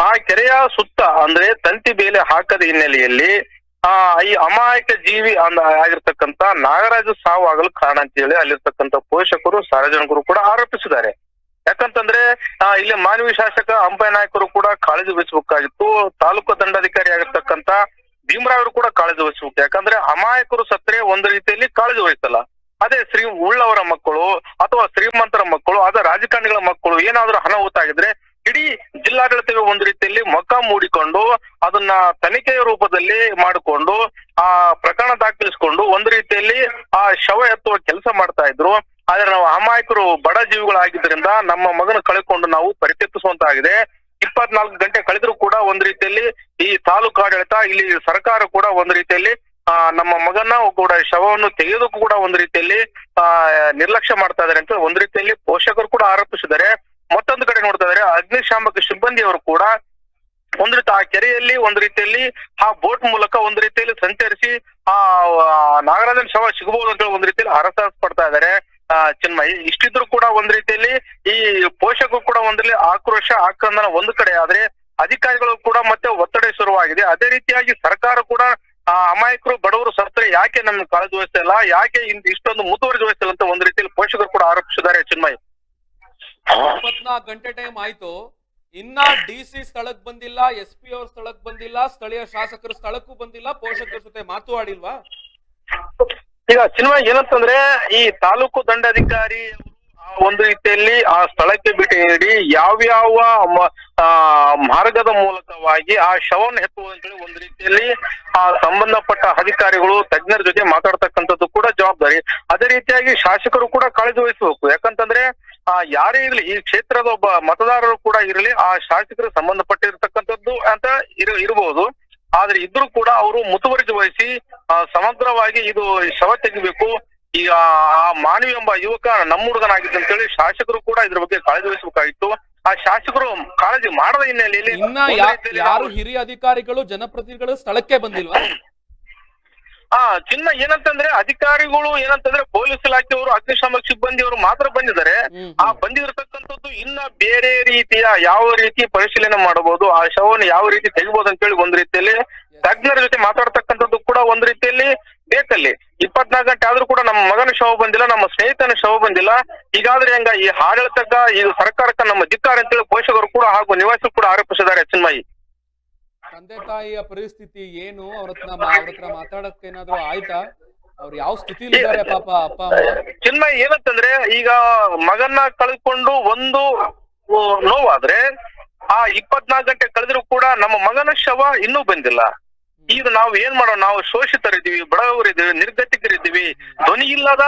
ಆ ಕೆರೆಯ ಸುತ್ತ ಅಂದ್ರೆ ತಂತಿ ಬೇಲೆ ಹಾಕದ ಹಿನ್ನೆಲೆಯಲ್ಲಿ, ಆ, ಈ ಅಮಾಯಕ ಜೀವಿ ಅಂದ ಆಗಿರ್ತಕ್ಕಂತ ನಾಗರಾಜ ಸಾವು ಆಗಲು ಕಾರಣ ಅಂತ ಹೇಳಿ ಅಲ್ಲಿರ್ತಕ್ಕಂಥ ಪೋಷಕರು, ಸಾರ್ವಜನಿಕರು ಕೂಡ ಆರೋಪಿಸಿದ್ದಾರೆ. ಯಾಕಂತಂದ್ರೆ, ಆ, ಇಲ್ಲಿ ಮಾನವಿ ಶಾಸಕ ಅಂಬೈ ನಾಯಕರು ಕೂಡ ಕಾಳಜಿ ವಹಿಸಬೇಕಾಗಿತ್ತು. ತಾಲೂಕು ದಂಡಾಧಿಕಾರಿ ಆಗಿರ್ತಕ್ಕಂತ ಭೀಮರಾವ್ ಕೂಡ ಕಾಳಜಿ ವಹಿಸಬೇಕು. ಯಾಕಂದ್ರೆ ಅಮಾಯಕರು ಸತ್ತರೆ ಒಂದು ರೀತಿಯಲ್ಲಿ ಕಾಳಜಿ ವಹಿಸಲ್ಲ. ಅದೇ ಶ್ರೀ ಉಳ್ಳವರ ಮಕ್ಕಳು ಅಥವಾ ಶ್ರೀಮಂತರ ಮಕ್ಕಳು ಅದ ರಾಜಕಾರಣಿಗಳ ಮಕ್ಕಳು ಏನಾದ್ರೂ ಅನಾಹುತ ಆಗಿದ್ರೆ ಇಡೀ ಜಿಲ್ಲಾಡಳಿತವೇ ಒಂದು ರೀತಿಯಲ್ಲಿ ಮೊಕ್ಕ ಮೂಡಿಕೊಂಡು ಅದನ್ನ ತನಿಖೆಯ ರೂಪದಲ್ಲಿ ಮಾಡಿಕೊಂಡು, ಆ ಪ್ರಕರಣ ದಾಖಲಿಸಿಕೊಂಡು ಒಂದು ರೀತಿಯಲ್ಲಿ ಆ ಶವ ಎತ್ತುವ ಕೆಲಸ ಮಾಡ್ತಾ ಇದ್ರು. ಆದ್ರೆ ನಾವು ಅಮಾಯಕರು ಬಡ ಜೀವಿಗಳಾಗಿದ್ದರಿಂದ ನಮ್ಮ ಮಗನ ಕಳೆಕೊಂಡು ನಾವು ಪರಿತೆಪ್ಪಿಸುವಂತಾಗಿದೆ ಇಪ್ಪತ್ನಾಲ್ಕು ಗಂಟೆ ಕಳೆದ್ರು ಕೂಡ ಒಂದ್ ರೀತಿಯಲ್ಲಿ ಈ ತಾಲೂಕು ಆಡಳಿತ, ಇಲ್ಲಿ ಸರ್ಕಾರ ಕೂಡ ಒಂದ್ ರೀತಿಯಲ್ಲಿ, ಆ, ನಮ್ಮ ಮಗನ ಕೂಡ ಶವವನ್ನು ತೆಗೆಯೋದಕ್ಕೂ ಕೂಡ ಒಂದ್ ರೀತಿಯಲ್ಲಿ, ಆ, ನಿರ್ಲಕ್ಷ್ಯ ಮಾಡ್ತಾ ಇದಾರೆ ಅಂತ ಒಂದ್ ರೀತಿಯಲ್ಲಿ ಪೋಷಕರು ಕೂಡ ಆರೋಪಿಸಿದ್ದಾರೆ. ಮತ್ತೊಂದು ಕಡೆ ನೋಡ್ತಾ ಇದ್ರೆ ಅಗ್ನಿಶಾಮಕ ಸಿಬ್ಬಂದಿಯವರು ಕೂಡ ಒಂದ್ ರೀತಿ ಆ ಕೆರೆಯಲ್ಲಿ ಒಂದ್ ರೀತಿಯಲ್ಲಿ ಆ ಬೋಟ್ ಮೂಲಕ ಒಂದ್ ರೀತಿಯಲ್ಲಿ ಸಂಚರಿಸಿ ಆ ನಾಗರಾಜನ ಶವ ಸಿಗಬಹುದು ಅಂತ ಹೇಳಿ ಒಂದ್ ರೀತಿಯಲ್ಲಿ ಹರಸಾಹಸ ಪಡ್ತಾ ಇದಾರೆ ಆ, ಚಿನ್ಮಯ್. ಇಷ್ಟಿದ್ರು ಕೂಡ ಒಂದ್ ರೀತಿಯಲ್ಲಿ ಈ ಪೋಷಕರು ಕೂಡ ಒಂದ್ರಲ್ಲಿ ಆಕ್ರೋಶ ಆಕ್ರಂದನ ಒಂದು ಕಡೆ ಆದ್ರೆ ಅಧಿಕಾರಿಗಳು ಕೂಡ ಮತ್ತೆ ಒತ್ತಡ ಶುರುವಾಗಿದೆ. ಅದೇ ರೀತಿಯಾಗಿ ಸರ್ಕಾರ ಕೂಡ ಅಮಾಯಕರು ಬಡವರು ಸತ್ತರೆ ಯಾಕೆ ನಮ್ಗೆ ಕಾಳಜಿ ವಹಿಸ್ತಿಲ್ಲ ಯಾಕೆ ಇಂತ ಇಷ್ಟೊಂದು ಮುತುವರ್ಜಿ ವಹಿಸ್ತಿಲ್ಲ ಅಂತ ಒಂದ್ ರೀತಿಯಲ್ಲಿ ಪೋಷಕರು ಕೂಡ ಆರೋಪಿಸಿದ್ದಾರೆ ಚಿನ್ಮಯ್. ಇಪ್ಪತ್ನಾಲ್ಕು ಗಂಟೆ ಟೈಮ್ ಆಯ್ತು. ಇನ್ನ ಡಿ ಸಿ ಸ್ಥಳಕ್ ಬಂದಿಲ್ಲ ಎಸ್ ಪಿ ಅವ್ರ ಸ್ಥಳಕ್ ಬಂದಿಲ್ಲ, ಸ್ಥಳೀಯ ಶಾಸಕರ ಸ್ಥಳಕ್ಕೂ ಬಂದಿಲ್ಲ, ಪೋಷಕರ ಜೊತೆ ಮಾತು ಆಡಿಲ್ವಾ ಈಗ ಸಿನಿಮಾ ಏನಂತಂದ್ರೆ, ಈ ತಾಲೂಕು ದಂಡಾಧಿಕಾರಿ ಒಂದು ರೀತಿಯಲ್ಲಿ ಆ ಸ್ಥಳಕ್ಕೆ ಭೇಟಿ ನೀಡಿ ಯಾವ್ಯಾವ ಮಾರ್ಗದ ಮೂಲಕವಾಗಿ ಆ ಶವವನ್ನು ಎತ್ತುವುದಂತೇಳಿ ಒಂದು ರೀತಿಯಲ್ಲಿ ಆ ಸಂಬಂಧಪಟ್ಟ ಅಧಿಕಾರಿಗಳು, ತಜ್ಞರ ಜೊತೆ ಮಾತಾಡ್ತಕ್ಕಂಥದ್ದು ಕೂಡ ಜವಾಬ್ದಾರಿ. ಅದೇ ರೀತಿಯಾಗಿ ಶಾಸಕರು ಕೂಡ ಕಾಳಜಿ ವಹಿಸಬೇಕು. ಯಾಕಂತಂದ್ರೆ ಆ ಯಾರೇ ಇರಲಿ ಈ ಕ್ಷೇತ್ರದ ಒಬ್ಬ ಮತದಾರರು ಕೂಡ ಇರಲಿ ಆ ಶಾಸಕರು ಸಂಬಂಧಪಟ್ಟಿರ್ತಕ್ಕಂಥದ್ದು ಅಂತ ಇರ ಇರಬಹುದು ಆದ್ರೆ ಇದ್ರೂ ಕೂಡ ಅವರು ಮುತುವರ್ಜಿ ವಹಿಸಿ ಸಮಗ್ರವಾಗಿ ಇದು ಶವ ತೆಗಿಬೇಕು. ಈಗ ಆ ಮಾನವಿ ಎಂಬ ಯುವಕ ನಮ್ಮ ಅಂತ ಅಂತೇಳಿ ಶಾಸಕರು ಕೂಡ ಇದ್ರ ಬಗ್ಗೆ ಕಾಳಜಿ ವಹಿಸಬೇಕಾಗಿತ್ತು. ಆ ಶಾಸಕರು ಕಾಳಜಿ ಮಾಡದ ಹಿನ್ನೆಲೆಯಲ್ಲಿ ಯಾರು ಹಿರಿಯ ಅಧಿಕಾರಿಗಳು ಜನಪ್ರತಿನಿಧಿಗಳು ಸ್ಥಳಕ್ಕೆ ಬಂದಿಲ್ವಾ? ಆ ಚಿನ್ನ ಏನಂತಂದ್ರೆ ಅಧಿಕಾರಿಗಳು ಏನಂತಂದ್ರೆ ಪೊಲೀಸ್ ಇಲಾಖೆಯವರು ಅಗ್ನಿಶಾಮಕ ಸಿಬ್ಬಂದಿಯವರು ಮಾತ್ರ ಬಂದಿದ್ದಾರೆ. ಆ. ಬಂದಿರತಕ್ಕಂಥದ್ದು ಇನ್ನ ಬೇರೆ ರೀತಿಯ ಯಾವ ರೀತಿ ಪರಿಶೀಲನೆ ಮಾಡಬಹುದು ಆ ಶವವನ್ನು ಯಾವ ರೀತಿ ತೆಗಿಬಹುದು ಅಂತೇಳಿ ಒಂದ್ ರೀತಿಯಲ್ಲಿ ತಜ್ಞರ ಜೊತೆ ಮಾತಾಡ್ತಕ್ಕಂಥದ್ದು ಕೂಡ ಒಂದ್ ರೀತಿಯಲ್ಲಿ ಬೇಕಲ್ಲಿ. ಇಪ್ಪತ್ನಾಲ್ಕು ಗಂಟೆ ಆದ್ರೂ ಕೂಡ ನಮ್ಮ ಮಗನ ಶವ ಬಂದಿಲ್ಲ ನಮ್ಮ ಸ್ನೇಹಿತನ ಶವ ಬಂದಿಲ್ಲ. ಹೀಗಾದ್ರೆ ಹೆಂಗ ಈ ಆಡಳಿತಕ್ಕ ಇದು ಸರ್ಕಾರಕ್ಕ ನಮ್ಮ ಧಿಕ್ಕಾರ ಅಂತೇಳಿ ಪೋಷಕರು ಕೂಡ ಹಾಗೂ ನಿವಾಸಿಗಳು ಕೂಡ ಆರೋಪಿಸಿದ್ದಾರೆ ಚಿನ್ಮಯಿ. ತಂದೆ ತಾಯಿಯ ಪರಿಸ್ಥಿತಿ ಏನು? ಅವ್ರ ಹತ್ರ ಅವ್ರ ಹತ್ರ ಮಾತಾಡಕ್ ಏನಾದ್ರು ಆಯ್ತಾ? ಅವ್ರು ಯಾವ ಸ್ಥಿತಿಲಿ ಇದ್ದಾರೆ ಪಾಪ ಅಪ್ಪ, ಅಮ್ಮ? ಏನಂತಂದ್ರೆ ಈಗ ಮಗನ್ನ ಕಳ್ಕೊಂಡು ಒಂದು ನೋವಾದ್ರೆ ಆ ಇಪ್ಪತ್ನಾಲ್ಕು ಗಂಟೆ ಕಳೆದ್ರು ಕೂಡ ನಮ್ಮ ಮಗನ ಶವ ಇನ್ನೂ ಬಂದಿಲ್ಲ. ಈಗ ನಾವು ಏನ್ ಮಾಡೋಣ ನಾವು ಶೋಷಿತರಿದ್ದೀವಿ, ಬಡವರಿದ್ದೀವಿ, ನಿರ್ಗತಿಕರಿದ್ದೀವಿ, ಧ್ವನಿ ಇಲ್ಲದ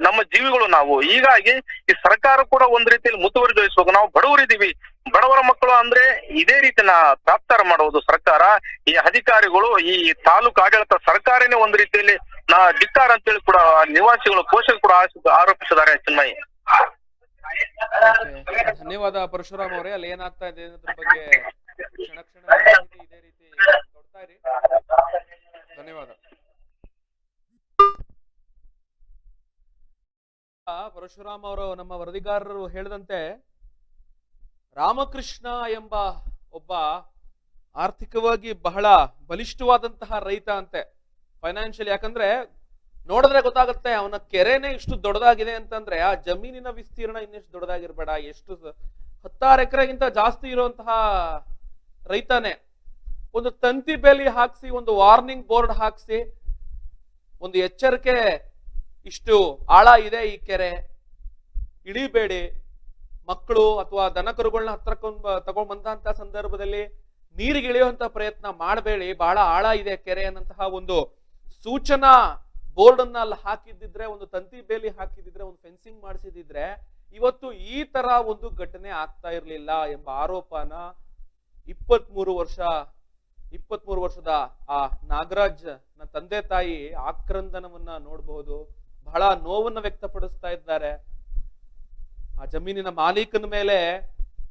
ನಮ್ಮ ಜೀವಿಗಳು ನಾವು. ಹೀಗಾಗಿ ಈ ಸರ್ಕಾರ ಕೂಡ ಒಂದ್ ರೀತಿಯಲ್ಲಿ ಮುತುವರ್ಜಿ ನಾವು ಬಡವರಿದ್ದೀವಿ. ಬಡವರ ಮಕ್ಕಳು ಅಂದ್ರೆ ಇದೇ ರೀತಿನ ಪ್ರಾಪ್ತಾರ ಮಾಡುವುದು ಸರ್ಕಾರ. ಈ ಅಧಿಕಾರಿಗಳು, ಈ ತಾಲೂಕು ಆಡಳಿತ ಸರ್ಕಾರನೇ ಒಂದ್ ರೀತಿಯಲ್ಲಿ ನಾ ಧಿಕ್ಕಾರ ಅಂತೇಳಿ ಕೂಡ ನಿವಾಸಿಗಳು, ಪೋಷಕರು ಕೂಡ ಆರೋಪ- ಆರೋಪಿಸಿದ್ದಾರೆ ಚಿನ್ಮಯಿ. ಧನ್ಯವಾದ ಪರಶುರಾಮ್ ಅವರೇ. ಅಲ್ಲಿ ಏನಾಗ್ತಾ ಇದೆ ಬಗ್ಗೆ ಕ್ಷಣ ಕ್ಷಣ ಇದೇ ರೀತಿ ಧನ್ಯವಾದ. ಪರಶುರಾಮ್ ಅವರು ನಮ್ಮ ವರದಿಗಾರರು ಹೇಳಿದಂತೆ ರಾಮಕೃಷ್ಣ ಎಂಬ ಒಬ್ಬ ಆರ್ಥಿಕವಾಗಿ ಬಹಳ ಬಲಿಷ್ಠವಾದಂತಹ ರೈತ ಅಂತೆ. ಫೈನಾನ್ಷಿಯಲ್ ಯಾಕಂದ್ರೆ ನೋಡಿದ್ರೆ ಗೊತ್ತಾಗುತ್ತೆ ಅವನ ಕೆರೆನೇ ಇಷ್ಟು ದೊಡ್ಡದಾಗಿದೆ ಅಂತಂದ್ರೆ ಆ ಜಮೀನಿನ ವಿಸ್ತೀರ್ಣ ಇನ್ನೆಷ್ಟು ದೊಡ್ಡದಾಗಿರ್ಬೇಡ. ಎಷ್ಟು ಹತ್ತಾರು ಎಕರೆಗಿಂತ ಜಾಸ್ತಿ ಇರುವಂತಹ ರೈತನೇ. ಒಂದು ತಂತಿ ಬೇಲಿ ಹಾಕ್ಸಿ, ಒಂದು ವಾರ್ನಿಂಗ್ ಬೋರ್ಡ್ ಹಾಕ್ಸಿ, ಒಂದು ಎಚ್ಚರಿಕೆ, ಇಷ್ಟು ಆಳ ಇದೆ ಈ ಕೆರೆ, ಇಳಿಬೇಡಿ. ಮಕ್ಕಳು ಅಥವಾ ದನಕರುಗಳನ್ನ ಹತ್ರ ತಗೊಂಡ್ ಬಂದಂತ ಸಂದರ್ಭದಲ್ಲಿ ನೀರಿಗೆ ಇಳಿಯುವಂತ ಪ್ರಯತ್ನ ಮಾಡಬೇಡಿ. ಬಹಳ ಆಳ ಇದೆ ಕೆರೆ ಅನ್ನಂತಹ ಒಂದು ಸೂಚನಾ ಬೋರ್ಡ್ ಅನ್ನ ಅಲ್ಲಿ ಹಾಕಿದ್ದಿದ್ರೆ, ಒಂದು ತಂತಿ ಬೇಲಿ ಹಾಕಿದಿದ್ರೆ ಒಂದು ಫೆನ್ಸಿಂಗ್ ಮಾಡಿಸಿದಿದ್ರೆ ಇವತ್ತು ಈ ತರ ಒಂದು ಘಟನೆ ಆಗ್ತಾ ಇರಲಿಲ್ಲ ಎಂಬ ಆರೋಪನ ಇಪ್ಪತ್ಮೂರು ವರ್ಷ ಇಪ್ಪತ್ಮೂರು ವರ್ಷದ ಆ ನಾಗರಾಜ್ನ ತಂದೆ ತಾಯಿ ಆಕ್ರಂದನವನ್ನ ನೋಡಬಹುದು. ಬಹಳ ನೋವನ್ನ ವ್ಯಕ್ತಪಡಿಸ್ತಾ ಇದ್ದಾರೆ. ಆ ಜಮೀನಿನ ಮಾಲೀಕನ ಮೇಲೆ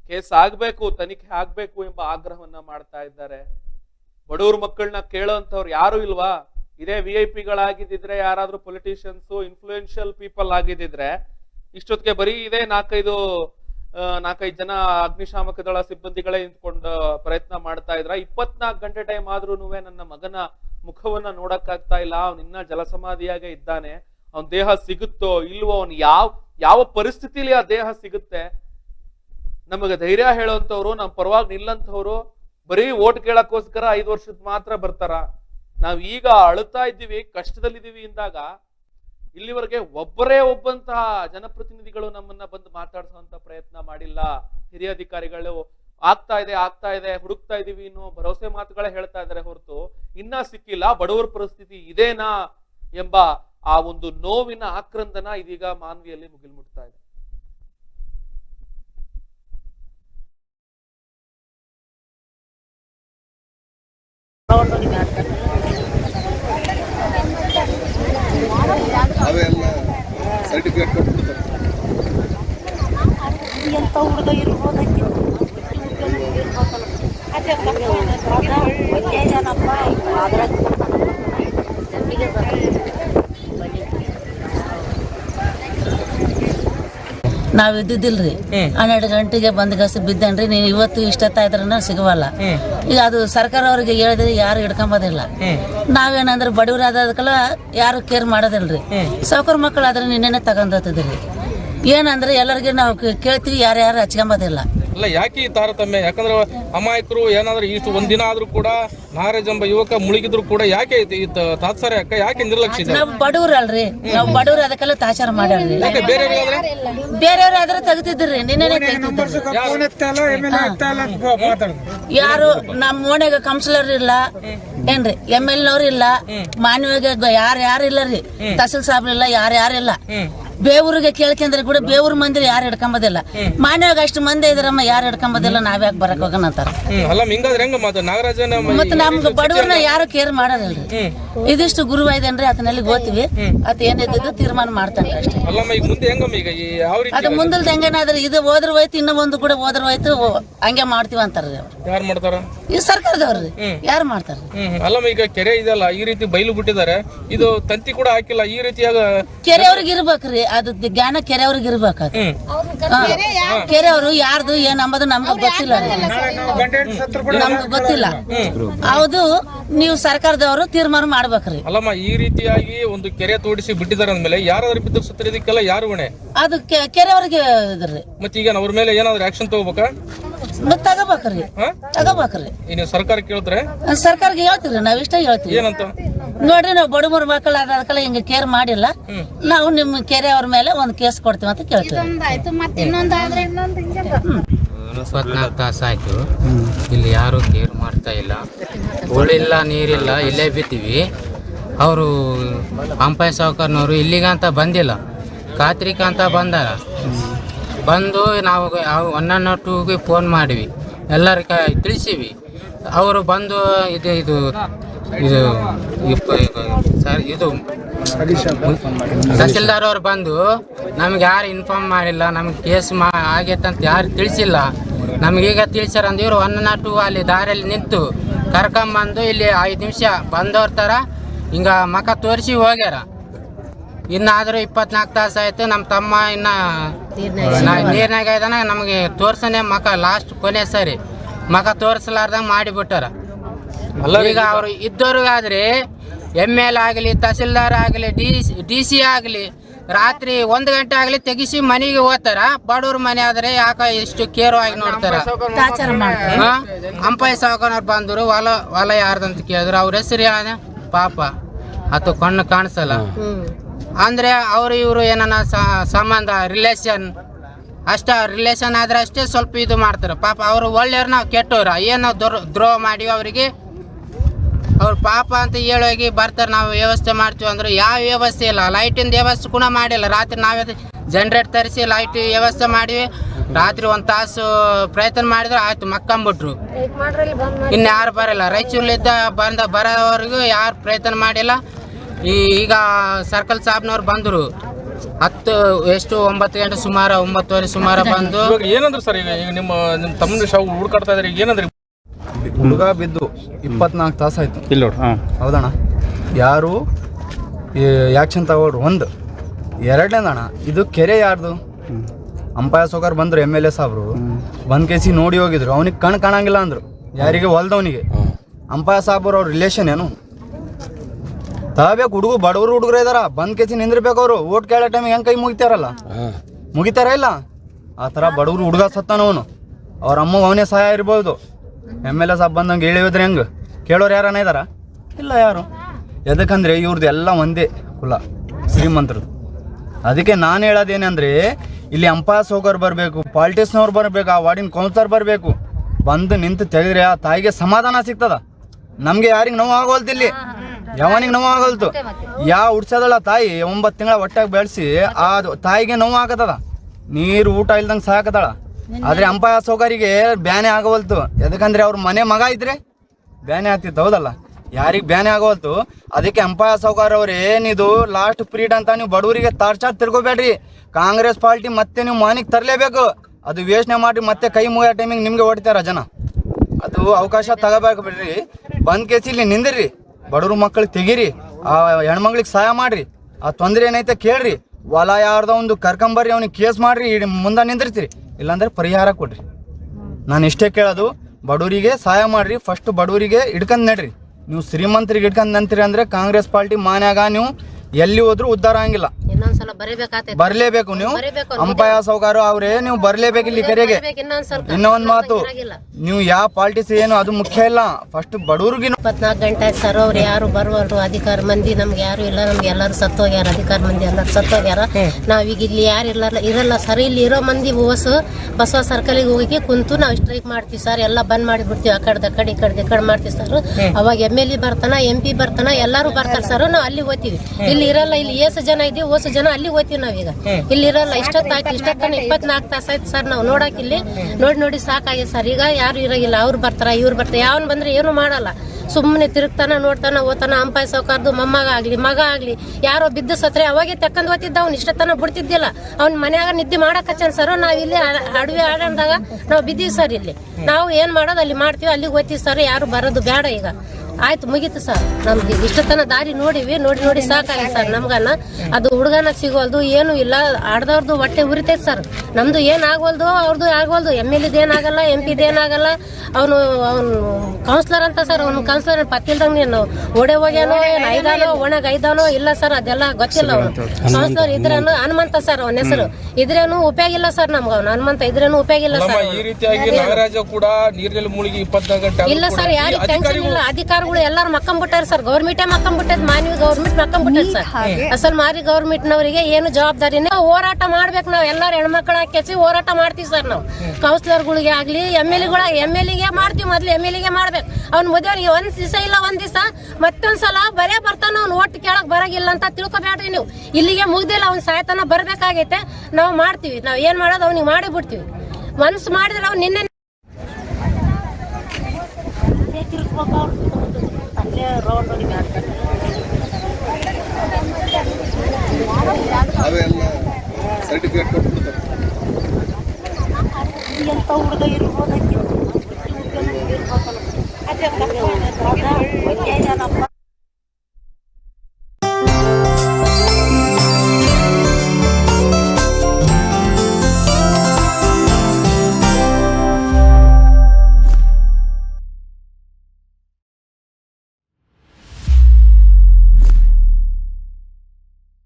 ಕೇಸ್ ಆಗ್ಬೇಕು, ತನಿಖೆ ಆಗ್ಬೇಕು ಎಂಬ ಆಗ್ರಹವನ್ನ ಮಾಡ್ತಾ ಇದ್ದಾರೆ. ಬಡವ್ರ ಮಕ್ಕಳನ್ನ ಕೇಳೋಂಥವ್ರು ಯಾರು ಇಲ್ವಾ? ಇದೇ ವಿ ಐ ಪಿಗಳಾಗಿದ್ದಿದ್ರೆ ಯಾರಾದ್ರೂ ಪೊಲಿಟಿಷಿಯನ್ಸ್ ಇನ್ಫ್ಲೂಯೆನ್ಷಿಯಲ್ ಪೀಪಲ್ ಆಗಿದ್ದಿದ್ರೆ ಇಷ್ಟೊತ್ತಿಗೆ ಬರೀ ಇದೇ ನಾಲ್ಕೈದು ನಾಲ್ಕೈದು ಜನ ಅಗ್ನಿಶಾಮಕ ದಳ ಸಿಬ್ಬಂದಿಗಳೇ ನಿಂತ್ಕೊಂಡು ಪ್ರಯತ್ನ ಮಾಡ್ತಾ ಇದ್ರ. ಇಪ್ಪತ್ನಾಲ್ಕು ಗಂಟೆ ಟೈಮ್ ಆದ್ರೂ ನನ್ನ ಮಗನ ಮುಖವನ್ನ ನೋಡಕ್ಕಾಗ್ತಾ ಇಲ್ಲ. ಅವ್ನು ಇನ್ನ ಜಲಸಮಾಧಿಯಾಗೆ ಇದ್ದಾನೆ. ಅವನ ದೇಹ ಸಿಗುತ್ತೋ ಇಲ್ವೋ, ಅವ್ನ್ ಯಾವ ಯಾವ ಪರಿಸ್ಥಿತಿಲಿ ಆ ದೇಹ ಸಿಗುತ್ತೆ? ನಮಗೆ ಧೈರ್ಯ ಹೇಳೋಂಥವ್ರು ನಮ್ಮ ಪರವಾಗಿ ನಿಲ್ಲಂಥವ್ರು, ಬರೀ ಓಟ್ ಕೇಳಕ್ಕೋಸ್ಕರ ಐದು ವರ್ಷದ ಮಾತ್ರ ಬರ್ತಾರ. ನಾವ್ ಈಗ ಅಳುತ್ತಾ ಇದ್ದೀವಿ, ಕಷ್ಟದಲ್ಲಿದ್ದೀವಿ ಇಂದಾಗ ಇಲ್ಲಿವರೆಗೆ ಒಬ್ಬರೇ ಒಬ್ಬಂತಹ ಜನಪ್ರತಿನಿಧಿಗಳು ನಮ್ಮನ್ನ ಬಂದು ಮಾತಾಡಿಸುವಂತ ಪ್ರಯತ್ನ ಮಾಡಿಲ್ಲ. ಹಿರಿಯ ಅಧಿಕಾರಿಗಳು ಆಗ್ತಾ ಇದೆ ಆಗ್ತಾ ಇದೆ, ಹುಡುಕ್ತಾ ಇದೀವಿ ಇನ್ನು ಭರವಸೆ ಮಾತುಗಳೇ ಹೇಳ್ತಾ ಇದ್ದಾರೆ ಹೊರತು ಇನ್ನ ಸಿಕ್ಕಿಲ್ಲ, ಬಡವರ ಪರಿಸ್ಥಿತಿ ಇದೇನಾ ಎಂಬ ಆ ಒಂದು ನೋವಿನ ಆಕ್ರಂದನ ಇದೀಗ ಮಾನವಿಯಲ್ಲಿ ಮುಗಿಲ್ ಮುಟ್ತಾ ಇದೆ ಅವೆಲ್ಲ ಸರ್ಟಿಫಿಕೇಟ್ ಕೊಟ್ಬಿಡ್ತಾರೆ ಎಂತ ಹುಡುಗ ಇರ್ಬೋದಕ್ಕೆ ಏನಪ್ಪ ಅದ್ರಾಗ ನಾವ್ ಇದ್ದಿದ್ದಿಲ್ರಿ. ಹನ್ನೆರಡು ಗಂಟೆಗೆ ಬಂದ ಗಸ ಬಿದ್ದನ್ರಿ ನೀನು ಇವತ್ತು ಇಷ್ಟೊತ್ತಾಯ್ದ್ರ ಸಿಗವಲ್ಲ. ಈಗ ಅದು ಸರ್ಕಾರ ಅವ್ರಿಗೆ ಹೇಳಿದ್ರೆ ಯಾರು ಹಿಡ್ಕೊಂಬೋದಿಲ್ಲ. ನಾವೇನಂದ್ರೆ ಬಡವರಾದಕ್ಕೆಲ್ಲ ಯಾರು ಕೇರ್ ಮಾಡೋದಿಲ್ರಿ. ಸೌಕರ್ ಮಕ್ಕಳು ಆದ್ರೆ ನಿನ್ನೆನೆ ತಗೊಂಡೋಗ್ತದ್ರಿ ಏನಂದ್ರೆ ಎಲ್ಲರಿಗೆ ನಾವು ಕೇಳ್ತೀವಿ ಯಾರು ಯಾರು ಹಚ್ಕೊಂಬೋದಿಲ್ಲ. ಅಲ್ಲ ಯಾಕೆ ಈ ತಾರತಮ್ಯ? ಯಾಕಂದ್ರೆ ಅಮಾಯಕರು ಏನಾದ್ರೂ ಇಷ್ಟು ಒಂದಿನ ಆದ್ರೂ ಕೂಡ ನಾರೇಜ್ ಎಂಬ ಯುವಕ ಮುಳುಗಿದ್ರು ಕೂಡ ಯಾಕೆ ಈ ತಾತ್ಸಾರ ಯಾಕೆ ಯಾಕೆ ನಿರ್ಲಕ್ಷ್ಯ ನಾವು ಬಡವ್ರಲ್ರಿ. ನಾವು ಬಡವ್ರ ಅದಕ್ಕೆಲ್ಲ ತಾಚಾರ ಮಾಡ್ಯಾರ ಯಾಕೆ ಬೇರೆಯವ್ರಿಗಾದ್ರೆ ಬೇರೆಯವ್ರು ಆದ್ರೆ ತೆಗೆದಿದ್ರಿ ನಿನ್ನೆ ತೆಗಿತಿದ್ರಿ ಯಾರು? ನಮ್ಮ ಓಣ್ಯಾಗ ಕೌನ್ಸಿಲರ್ ಇಲ್ಲ. ಏನ್ರಿ? ಎಂ ಎಲ್ ನವ್ರು ಇಲ್ಲ. ಮಾನ್ಯವಾಗ ಯಾರು ಯಾರು ಇಲ್ಲ ರೀ ತಹಸೀಲ್ ಸಾಹೇಬ್ರು ಇಲ್ಲ ಯಾರು ಯಾರು ಇಲ್ಲ. ಬೇವೂರಿಗೆ ಕೇಳ್ಕೊಂಡ್ರೆ ಕೂಡ ಬೇವೂರ್ ಮಂದಿರ ಯಾರು ಹಿಡ್ಕೊಂಬೋದಿಲ್ಲ. ಮಾನ್ಯವಾಗ ಅಷ್ಟು ಮಂದಿ ಇದ್ರಮ್ಮ ಯಾರು ಹಿಡ್ಕೊಂಬೋದಿಲ್ಲ ನಾವ್ಯಾಕೆ ಬರಕ್ ಹೋಗೋಣ ಅಂತಾರ. ಹ್ಮ್. ಅಲ್ಲ ಹಿಂಗಾದ್ರೆ ಹೆಂಗ ಮಾತು ನಾಗರಾಜನ ಮತ್ತೆ ನಮ್ಗೆ ಬಡವ್ರನ್ನ ಯಾರು ಕೇರ್ ಮಾಡೋದಿಲ್ರಿ. ಇದಿಷ್ಟು ಗುರು ಇದನ್ರಿ ಅದನ್ನೆಲ್ಲಿ ಓದ್ತೀವಿ. ಅದ್ ಏನಿದ್ದು ತೀರ್ಮಾನ ಮಾಡ್ತಾನೆ ಅಷ್ಟೇ. ಅದ ಈಗ ಮುಂದೆ ಹೆಂಗಮ್ಮ ಈಗ ಈ ಯಾವ ರೀತಿ ಅದು ಮುಂದಲ್ದ ಹೆಂಗೇನಾದ್ರೆ ಇದು ಹೋದ್ರ ಹೋಯ್ತು ಇನ್ನೊಂದು ಒಂದು ಕೂಡ ಹೋದ್ರ ಹೋಯ್ತು ಹಂಗೆ ಮಾಡ್ತೀವಿ ಅಂತಾರ್ರಿ ಅವ್ರು. ಯಾರು ಮಾಡ್ತಾರ? ಈ ಸರ್ಕಾರದವ್ರಿ ಯಾರು ಮಾಡ್ತಾರ ಅಲ್ಲಮ್ಮ ಈಗ ಕೆರೆ ಇದೆಲ್ಲ ಈ ರೀತಿ ಬಯಲು ಬಿಟ್ಟಿದ್ದಾರೆ. ಇದು ತಂತಿ ಕೂಡ ಹಾಕಿಲ್ಲ ಈ ರೀತಿಯಾಗ ಕೆರೆಯವ್ರಿಗೆ ಇರ್ಬೇಕ್ರಿ ಅದು ಜ್ಞಾನ ಕೆರೆಯವ್ರಿಗೆ ಇರ್ಬೇಕು. ಕೆರೆಯವರು ಯಾರ್ದು ಏನ್ ಅಂಬದು ನಮ್ಗೆ ಗೊತ್ತಿಲ್ಲ. ನಮ್ಗೆ ಗೊತ್ತಿಲ್ಲ. ಹೌದು ನೀವು ಸರ್ಕಾರದವರು ತೀರ್ಮಾನ ಮಾಡ್ಬೇಕ್ರಿ. ಅಲ್ಲಮ್ಮ ಈ ರೀತಿಯಾಗಿ ಒಂದು ಕೆರೆ ತೋಡಿಸಿ ಬಿಟ್ಟಿದ್ದಾರೆ ಅಂದ್ಮೇಲೆ ಯಾರಾದ್ರೂ ಬಿದ್ದು ಸತ್ತರೆ ಇದಕ್ಕೆಲ್ಲ ಯಾರು ಹೊಣೆ? ಅದು ಕೆ- ಕೆರೆಯವ್ರಿಗೆ ಇದ್ರಿ. ಮತ್ತೆ ಈಗ ಅವ್ರ ಮೇಲೆ ಏನಾದ್ರು ಆಕ್ಷನ್ ತಗೋಬೇಕಾ? ಮತ್ತೆ ತಗೋಬೇಕ್ರಿ. ಹಾ? ತಗೋಬೇಕ್ರಿ. ಇನ್ನು ಸರ್ಕಾರ ಕೇಳಿದ್ರೆ ಸರ್ಕಾರಕ್ಕೆ ಹೇಳ್ತೀವಿ ನಾವ್ ಇಷ್ಟ ಹೇಳ್ತೀವಿ. ಏನಂತ? ನೋಡ್ರಿ ನಾವು ಬಡವರ ಮಕ್ಕಳು ಅದಕ್ಕೆಲ್ಲ ಹಿಂಗೆ ಕೇರ್ ಮಾಡಿಲ್ಲ. ನಾವು ನಿಮ್ಮ ಕೆರೆ ಅವ್ರ ಮೇಲೆ ಒಂದು ಕೇಸ್ ಕೊಡ್ತೀವಿ ಅಂತ ಕೇಳ್ತೀವಿ ಆಯ್ತು ಮತ್ತೆ ಇನ್ನೊಂದಾದ್ರೆ ಇನ್ನೊಂದು ಹಿಂಗೆ ಇಪ್ಪತ್ನಾಲ್ಕು ತಾಸು ಆಯಿತು ಇಲ್ಲಿ ಯಾರೂ ಕೇರ್ ಮಾಡ್ತಾ ಇಲ್ಲ. ಉಳಿಲ್ಲ ನೀರಿಲ್ಲ ಇಲ್ಲೇ ಬಿತ್ತೀವಿ ಅವರು ಅಂಪಾಯ ಸಾವುಕಾರ್ನವರು ಇಲ್ಲಿಗಂತ ಬಂದಿಲ್ಲ. ಖಾತ್ರಿಕಂತ ಬಂದಾರ. ಬಂದು ನಾವು ಒನ್ ಟೂಗೆ ಫೋನ್ ಮಾಡಿವಿ. ಎಲ್ಲರ ಕ ತಿಳಿಸಿವಿ. ಅವರು ಬಂದು ಇದು ಇದು ಇದು ಸರ್, ಇದು ತಹಸೀಲ್ದಾರ್ ಅವ್ರು ಬಂದು ನಮ್ಗೆ ಯಾರು ಇನ್ಫಾರ್ಮ್ ಮಾಡಿಲ್ಲ, ನಮ್ಗೆ ಕೇಸ್ ಮಾ ಅಂತ ಯಾರು ತಿಳಿಸಿಲ್ಲ. ನಮಗೀಗ ತಿಳಿಸ್ಯಾರ ಅಂದ ಇವ್ರು ಒನ್ ನಾಟ್ ಟೂ ಅಲ್ಲಿ ದಾರಿಯಲ್ಲಿ ನಿಂತು ಕರ್ಕೊಂಬಂದು ಇಲ್ಲಿ ಐದು ನಿಮಿಷ ಬಂದವ್ರ ಥರ ಹಿಂಗ ಮಕ ತೋರಿಸಿ ಹೋಗ್ಯಾರ. ಇನ್ನಾದರೂ ಇಪ್ಪತ್ನಾಲ್ಕು ತಾಸು ಆಯ್ತು ನಮ್ಮ ತಮ್ಮ ಇನ್ನ ನೀರ್ನಾಗ ಇದ್ದಾನ ನಮಗೆ ತೋರ್ಸನೆ ಮಕ ಲಾಸ್ಟ್ ಕೊನೆ ಸರಿ. ಮಕ ತೋರಿಸಲಾರ್ದಂಗೆ ಮಾಡಿಬಿಟ್ಟಾರ. ಈಗ ಅವರು ಇದ್ದವ್ರಿಗಾದ್ರೆ ಎಂ ಎಲ್ ಆಗಲಿ ತಹಸೀಲ್ದಾರ್ ಆಗಲಿ ಡಿ ಡಿ ಸಿ ಆಗಲಿ ರಾತ್ರಿ ಒಂದು ಗಂಟೆ ಆಗಲಿ ತೆಗಿಸಿ ಮನೆಗೆ ಹೋಗ್ತಾರ. ಬಡವ್ರ ಮನೆ ಆದ್ರೆ ಯಾಕ ಇಷ್ಟು ಕೇರವಾಗಿ ನೋಡ್ತಾರ? ಹಾ? ಅಂಪಾಯ ಬಂದರು ಹೊಲ ಹೊಲ ಯಾರ್ದಂತ ಕೇಳಿದ್ರು. ಅವ್ರ ಹೆಸರು ಹೇಳ ಪಾಪ. ಅದು ಕಣ್ಣು ಕಾಣಿಸಲ್ಲ. ಅಂದ್ರೆ ಅವರು ಇವರು ಏನನ ಸಂಬಂಧ ರಿಲೇಷನ್ ಅಷ್ಟ ರಿಲೇಷನ್ ಆದ್ರೆ ಅಷ್ಟೇ ಸ್ವಲ್ಪ ಇದು ಮಾಡ್ತಾರೆ. ಪಾಪ ಅವರು ಒಳ್ಳೆಯವ್ರು ನಾವು ಕೆಟ್ಟವ್ರ. ಏನೋ ದ್ರೋ ದ್ರೋಹ ಮಾಡಿ ಅವರಿಗೆ ಅವ್ರು ಪಾಪ ಅಂತ ಹೇಳೋಗಿ ಬರ್ತಾರೆ, ನಾವು ವ್ಯವಸ್ಥೆ ಮಾಡ್ತೀವಿ ಅಂದ್ರೆ ಯಾವ ವ್ಯವಸ್ಥೆ ಇಲ್ಲ. ಲೈಟಿನ ವ್ಯವಸ್ಥೆ ಕೂಡ ಮಾಡಿಲ್ಲ. ರಾತ್ರಿ ನಾವೇ ಜನ್ರೇಟ್ ತರಿಸಿ ಲೈಟ್ ವ್ಯವಸ್ಥೆ ಮಾಡಿವಿ. ರಾತ್ರಿ ಒಂದು ತಾಸು ಪ್ರಯತ್ನ ಮಾಡಿದ್ರೆ ಆಯ್ತು, ಮಕ್ಕಂಬಿಟ್ರು. ಇನ್ನು ಯಾರು ಬರಲ್ಲ. ರಾಯಚೂರ್ಲಿದ್ದ ಬಂದ ಬರೋವರೆಗೂ ಯಾರು ಪ್ರಯತ್ನ ಮಾಡಿಲ್ಲ. ಈಗ ಸರ್ಕಲ್ ಸಾಬ್ನವ್ರು ಬಂದರು. ಹತ್ತು, ಎಷ್ಟು, ಒಂಬತ್ತು ಗಂಟೆ ಸುಮಾರು, ಒಂಬತ್ತುವರೆ ಸುಮಾರು ಬಂದು. ಏನಂದ್ರೆ ಸರ್ ಈಗ ನಿಮ್ಮ ನಿಮ್ಮ ತಮ್ಮನ ಶಾವು ಹುಡುಕಾಡ್ತಾ ಇದ್ರೆ ಏನಂದ್ರಿ? ಹುಡುಗ ಬಿದ್ದು ಇಪ್ಪತ್ನಾಲ್ಕು ತಾಸು ಆಯ್ತು ಇಲ್ಲ ನೋಡ್ರಿ ಹಾಂ. ಹೌದಣ್ಣ? ಯಾರು? ಯಾಕ್ಷನ್ ತಗೊಳ್ರು ಒಂದು. ಎರಡನೇದಣ್ಣ ಇದು ಕೆರೆ ಯಾರ್ದು? ಅಂಪಾಯ ಸೋಕರ್ ಬಂದ್ರು ಎಂ ಎಲ್ ಎ ಸಾಬ್ರು. ಬಂದ್ ಕೇಸಿ ನೋಡಿ ಹೋಗಿದ್ರು ಅವನಿಗೆ ಕಣ್ ಕಾಣಂಗಿಲ್ಲ ಅಂದ್ರು. ಯಾರಿಗೆ ಹೊಲ್ದವನಿಗೆ. ಅಂಪಾಯ ಸಾಬ್ರು ಅವ್ರ ರಿಲೇಷನ್ ಏನು? ತಗೋಬೇಕು ಹುಡುಗ ಬಡವರು ಹುಡುಗರು ಇದಾರ ಬಂದ್ ಕೇಸಿ ನಿಂದಿರ್ಬೇಕು ಅವರು. ಓಟ್ ಕೇಳೋ ಟೈಮಿಗೆ ಹೆಂಗೆ ಕೈ ಮುಗಿತಾರಲ್ಲ? ಮುಗಿತಾರ ಇಲ್ಲ? ಆ ಥರ ಬಡವರು ಹುಡುಗ ಸತ್ತಾನವನು ಅವ್ರ ಅಮ್ಮ ಅವನೇ ಸಹಾಯ ಇರ್ಬೋದು. ಎಂ ಎಲ್ ಎ ಸಾಬ್ ಬಂದಂಗೆ ಹೇಳಿ ಹೋದ್ರೆ ಹೆಂಗೆ? ಕೇಳೋರು ಯಾರನ್ನ ಇದಾರ? ಇಲ್ಲ ಯಾರು. ಎದಕ್ಕಂದ್ರೆ ಇವ್ರದ್ದು ಎಲ್ಲ ಒಂದೇ ಕುಲ ಶ್ರೀಮಂತರದು ಅದಕ್ಕೆ ನಾನು ಹೇಳೋದೇನೆಂದ್ರೆ ಇಲ್ಲಿ ಅಂಪಾಸ್ ಹೋಗೋರು ಬರಬೇಕು ಪಾಲಿಟಿಕ್ಸ್ನವ್ರು ಬರಬೇಕು ಆ ವಾರ್ಡಿನ ಕೌನ್ಸಿಲರ್ ಬರಬೇಕು. ಬಂದು ನಿಂತು ತೆಗೆದ್ರೆ ಆ ತಾಯಿಗೆ ಸಮಾಧಾನ ಸಿಗ್ತದ? ನಮಗೆ ಯಾರಿಗೆ ನೋವು ಆಗೋಲ್ತು ಇಲ್ಲಿ? ಯಾವನಿಗೆ ನೋವು ಆಗೋಲ್ತು? ಯಾವ ಹುಡ್ಸೋದಲ್ಲ ತಾಯಿ ಒಂಬತ್ತು ತಿಂಗಳ ಒಟ್ಟಾಗಿ ಬೆಳೆಸಿ ಆ ತಾಯಿಗೆ ನೋವು ಆಗತ್ತದ ನೀರು ಊಟ ಇಲ್ದಂಗೆ ಸಾಕದಳ ಆದ್ರೆ ಅಂಪಾಯ ಸೌಕರಿಗೆ ಬ್ಯಾನೆ ಆಗವಲ್ತು. ಯಾಕಂದ್ರೆ ಅವ್ರ ಮನೆ ಮಗ ಇದ್ರೆ ಬ್ಯಾನೆ ಆಗ್ತಿತ್ತು, ಹೌದಲ್ಲ? ಯಾರಿಗೆ ಬ್ಯಾನೆ ಆಗೋಲ್ತು ಅದಕ್ಕೆ ಅಂಪಾಯ ಸೌಕರ್ ಅವ್ರು ಏನಿದು? ಲಾಸ್ಟ್ ಪೀರಿಯಡ್ ಅಂತ ನೀವು ಬಡವರಿಗೆ ತಾರ್ಚಾರ್ ತಿರ್ಗೋಬೇಡ್ರಿ. ಕಾಂಗ್ರೆಸ್ ಪಾರ್ಟಿ ಮತ್ತೆ ನೀವು ಮಾನಿಗೆ ತರಲೇಬೇಕು. ಅದು ಯೋಚನೆ ಮಾಡಿ ಮತ್ತೆ ಕೈ ಮುಗಿಯೋ ಟೈಮಿಗೆ ನಿಮಗೆ ಹೊಡಿತಾರ ಜನ. ಅದು ಅವಕಾಶ ತಗೋಬೇಕು ಬಿಡ್ರಿ. ಬಂದ್ ಕೇಸಿಲಿ ನಿಂದಿರ್ರಿ ಬಡವ್ರ ಮಕ್ಕಳಿಗೆ ತೆಗೀರಿ. ಆ ಹೆಣ್ಮಕ್ಳಿಗೆ ಸಹಾಯ ಮಾಡ್ರಿ. ಆ ತೊಂದರೆ ಏನೈತೆ ಕೇಳ್ರಿ. ಹೊಲ ಯಾರ್ದೋ ಒಂದು ಕರ್ಕೊಂಬರ್ರಿ, ಅವ್ನಿಗೆ ಕೇಸ್ ಮಾಡ್ರಿ ಮುಂದೆ ನಿಂದಿರ್ತೀರಿ ಇಲ್ಲಾಂದ್ರೆ ಪರಿಹಾರ ಕೊಡ್ರಿ. ನಾನು ಇಷ್ಟೇ ಕೇಳೋದು ಬಡವರಿಗೆ ಸಹಾಯ ಮಾಡ್ರಿ ಫಸ್ಟ್ ಬಡವರಿಗೆ ಇಟ್ಕೊಂಡು ನಡ್ರಿ. ನೀವು ಶ್ರೀಮಂತರಿಗೆ ಇಟ್ಕೊಂಡು ನಂತೀರಿ ಅಂದ್ರೆ ಕಾಂಗ್ರೆಸ್ ಪಾರ್ಟಿ ಮಾನ್ಯಾಗ ನೀವು ಎಲ್ಲಿ ಹೋದ್ರೂ ಉದ್ಧಾರ ಆಗಿಲ್ಲ ಇನ್ನೊಂದ್ಸಲ ಬರೀಬೇಕಾಗ್ತೈತೆ ಬರ್ಲೇಬೇಕು ನೀವು? ಬರೀಬೇಕು. ಅಂಪಾಯ ಸೌಕಾರ ಅವ್ರೇ ನೀವು ಬರ್ಲೇಬೇಕು ಇಲ್ಲಿ ಕರೆಗೆ. ಇನ್ನೊಂದ್ಸಲ. ಇನ್ನೊಂದ್ ಮಾತು ನೀವು ಯಾವ ಪಾರ್ಟಿಸ್ ಏನು ಅದು ಮುಖ್ಯ ಇಲ್ಲ. ಫಸ್ಟ್ ಬಡವ್ರಿಗೆ ಇಪ್ಪತ್ನಾಲ್ಕು ಗಂಟೆ ಆಯ್ತು ಸರ್ ಅವ್ರು ಯಾರು ಬರುವರು ಅಧಿಕಾರ ಮಂದಿ ನಮ್ಗೆ ಯಾರು ಇಲ್ಲ ನಮ್ಗೆ ಎಲ್ಲರೂ ಸತ್ತೋಗ್ಯಾರ ಅಧಿಕಾರ ಮಂದಿ ಎಲ್ಲರೂ ಸತ್ತೋಗ್ಯಾರ ನಾವೀಗ ಇಲ್ಲಿ ಯಾರು ಇರಲ್ಲ ಇರಲ್ಲ ಸರ್. ಇಲ್ಲಿ ಇರೋ ಮಂದಿ ಓಸು ಬಸವ ಸರ್ಕಲಿಗೆ ಹೋಗಿ ಕುಂತು ನಾವು ಸ್ಟ್ರೈಕ್ ಮಾಡ್ತೀವಿ ಸರ್. ಎಲ್ಲ ಬಂದ್ ಮಾಡಿಬಿಡ್ತೀವಿ. ಆ ಕಡೆ ಕಡೆ ಈ ಕಡೆ ಈ ಕಡೆ ಮಾಡ್ತೀವಿ ಸರ್. ಅವಾಗ ಎಂ ಎಲ್ ಎ ಬರ್ತಾನ ಎಂ ಪಿ ಬರ್ತಾನ ಎಲ್ಲರೂ ಬರ್ತಾರೆ ಸರ್. ನಾವು ಅಲ್ಲಿ ಹೋಗ್ತೀವಿ. ಇಲ್ಲಿ ಇರಲ್ಲ ಇಲ್ಲಿ ಏಸು ಜನ ಇದೀವಿ ಓಸು ಜನ ಅಲ್ಲಿ ಹೋಗ್ತೀವಿ ನಾವೀಗ. ಇಲ್ಲಿ ಇರಲ್ಲ ಇಷ್ಟೊತ್ತಾಯ್ತು ಇಷ್ಟೊತ್ತನ ಇಪ್ಪತ್ನಾಲ್ಕು ತಾಸು ಆಯ್ತು ಸರ್ ನಾವು ನೋಡಕ್ ಇಲ್ಲಿ. ನೋಡಿ ನೋಡಿ ಸಾಕಾಗಿದೆ ಸರ್. ಈಗ ಯಾರು ಇರೋಗಿಲ್ಲ ಅವ್ರು ಬರ್ತಾರ ಇವ್ರು ಬರ್ತಾರೆ. ಯಾವನ್ ಬಂದ್ರೆ ಏನು ಮಾಡಲ್ಲ. ಸುಮ್ಮನೆ ತಿರುಗ್ತಾನ ನೋಡ್ತಾನ ಓದ್ತಾನ ಅಂಪಾಯ ಸೌಕಾರದು ಮೊಮ್ಮಗ ಆಗ್ಲಿ ಮಗ ಆಗ್ಲಿ ಯಾರೋ ಬಿದ್ದು ಸತ್ರೆ ಅವಾಗೆ ತಕ್ಕಂದ್ ಓದ್ತಿದ್ದ ಅವ್ನು. ಇಷ್ಟತನ ಬಿಡ್ತಿದ್ದಿಲ್ಲ. ಅವ್ನ ಮನ್ಯಾಗ ನಿದ್ದೆ ಮಾಡಕ್ ಹಚ್ಚನ್ ಸರ್. ನಾವ್ ಇಲ್ಲಿ ಅಡವೆ ಅಡವಿ ಆಡಂದಾಗ ನಾವು ಬಿದ್ದೀವಿ ಸರ್ ಇಲ್ಲಿ. ನಾವು ಏನ್ ಮಾಡೋದು ಅಲ್ಲಿ ಮಾಡ್ತೀವಿ ಅಲ್ಲಿಗೆ ಓದ್ತೀವಿ ಸರ್. ಯಾರು ಬರೋದು ಬೇಡ ಈಗ. ಆಯ್ತು ಮುಗೀತು ಸರ್. ನಮ್ಗೆ ಇಷ್ಟತನ ದಾರಿ ನೋಡಿವಿ ನೋಡಿ ನೋಡಿ ಸಾಕಾಗಿ ಸರ್ ನಮ್ಗನ್ನ. ಅದು ಹುಡುಗನ ಸಿಗೋಲ್ದು ಏನು ಇಲ್ಲ. ಆಡ್ದವ್ರದ್ದು ಹೊಟ್ಟೆ ಉರಿತೈತೆ ಸರ್. ನಮ್ದು ಏನ್ ಆಗೋಲ್ದು ಅವ್ರದ್ದು ಆಗೋಲ್ದು ಎಂ ಎಲ್ ಏನಾಗಲ್ಲ ಎಂ ಪಿ ಏನಾಗಲ್ಲ ಅವನು ಅವನು ಕೌನ್ಸಿಲರ್ ಅಂತ ಸರ್. ಅವ್ನು ಕೌನ್ಸಿಲರ್ ಪತ್ತಿಲ್ದಂಗ ನೀನು. ಓಡೆ ಹೋಗ್ಯಾನೋ ಏನ್ ಐದಾನೋ ಒಣಗ್ ಐದಾನೋ ಇಲ್ಲ ಸರ್ ಅದೆಲ್ಲ ಗೊತ್ತಿಲ್ಲ ಅವನು. ಕೌನ್ಸಿಲರ್ ಇದ್ರೇನು ಹನುಮಂತ. ಸರ್ ಅವನ ಹೆಸರು. ಇದ್ರೇನು ಉಪಯೋಗ ಇಲ್ಲ ಸರ್ ನಮ್ಗೆ ಅವ್ನು. ಹನುಮಂತ ಇದ್ರೇನು ಉಪಯೋಗ ಇಲ್ಲ ನಮ್ಮ ಸರ್ ಈ ರೀತಿಯಾಗಿ ನಾಗರಾಜ ಕೂಡ ನೀರಿನಲ್ಲಿ ಮುಳುಗಿ ಇಪ್ಪತ್ನಾಲ್ಕು ಗಂಟೆ ಇಲ್ಲ ಸರ್ ಯಾರಿಗೆ ಟೆನ್ಷನ್ ಇಲ್ಲ. ಇಲ್ಲ ಅಧಿಕಾರಿಗಳು ಎಲ್ಲಾರು ಮಕ್ಕಂಬಿಟ್ಟಾರ ಸರ್. ಗೌರ್ಮೆಂಟೇ ಮಕ್ಕಂಬಿಟ್ಟದ್ ಮಾನ್ಯ ಗೌರ್ಮೆಂಟ್ ಮಕ್ಕಂಬಿಟ್ಟದ್ ಸರ್. ಅಸಲ್ ಮಾರಿ ಗೌರ್ಮೆಂಟ್ ನವರಿಗೆ ಏನು ಜವಾಬ್ದಾರಿ ಹೋರಾಟ ಮಾಡ್ಬೇಕು ನಾವು. ಎಲ್ಲಾರು ಹೆಣ್ಮಕ್ಳ ಕೆಸಿ ಹೋರಾಟ ಮಾಡ್ತೀವಿ ಸರ್ ನಾವು. ಕೌನ್ಸಿಲರ್ಗಳಿಗೆ ಆಗ್ಲಿ ಎಂ ಎಲ್ ಎಗಳ ಎಂ ಎಲ್ ಎಗೆ ಮಾಡ್ತೀವಿ ಮೊದ್ಲು ಎಂ ಎಲ್ ಎಗೆ ಮಾಡ್ಬೇಕು. ಅವ್ನ ಮದುವೆ ಒಂದ್ ದಿವಸ ಇಲ್ಲ ಒಂದ್ ದಿವಸ ಮತ್ತೊಂದ್ಸಲ ಬರೇ ಬರ್ತಾನ ಅವ್ನ ಒಟ್ಟು ಕೇಳಕ್ ಬರಾಗಿಲ್ಲ ಅಂತ ತಿಳ್ಕೊಬೇಡ್ರಿ ನೀವು. ಇಲ್ಲಿಗೆ ಮುಗ್ದಿಲ್ಲ ಅವ್ನ ಸಾಯ್ತನ ಬರ್ಬೇಕಾಗೈತೆ. ನಾವು ಮಾಡ್ತೀವಿ. ನಾವ್ ಏನ್ ಮಾಡೋದು ಅವ್ನಿಗೆ ಮಾಡಿ ಬಿಡ್ತೀವಿ. ಮನ್ಸು ಮಾಡಿದ್ರೆ ಅವ್ನು ನಿನ್ನೆ ಅವೆಲ್ಲ ಸರ್ಟಿಫಿಕೇಟ್ ಕೊಟ್ಬಿಡ್ತಾರೆ ಎಂತ ಹುಡುಗ ಇರ್ಬೋದಾಗಿತ್ತು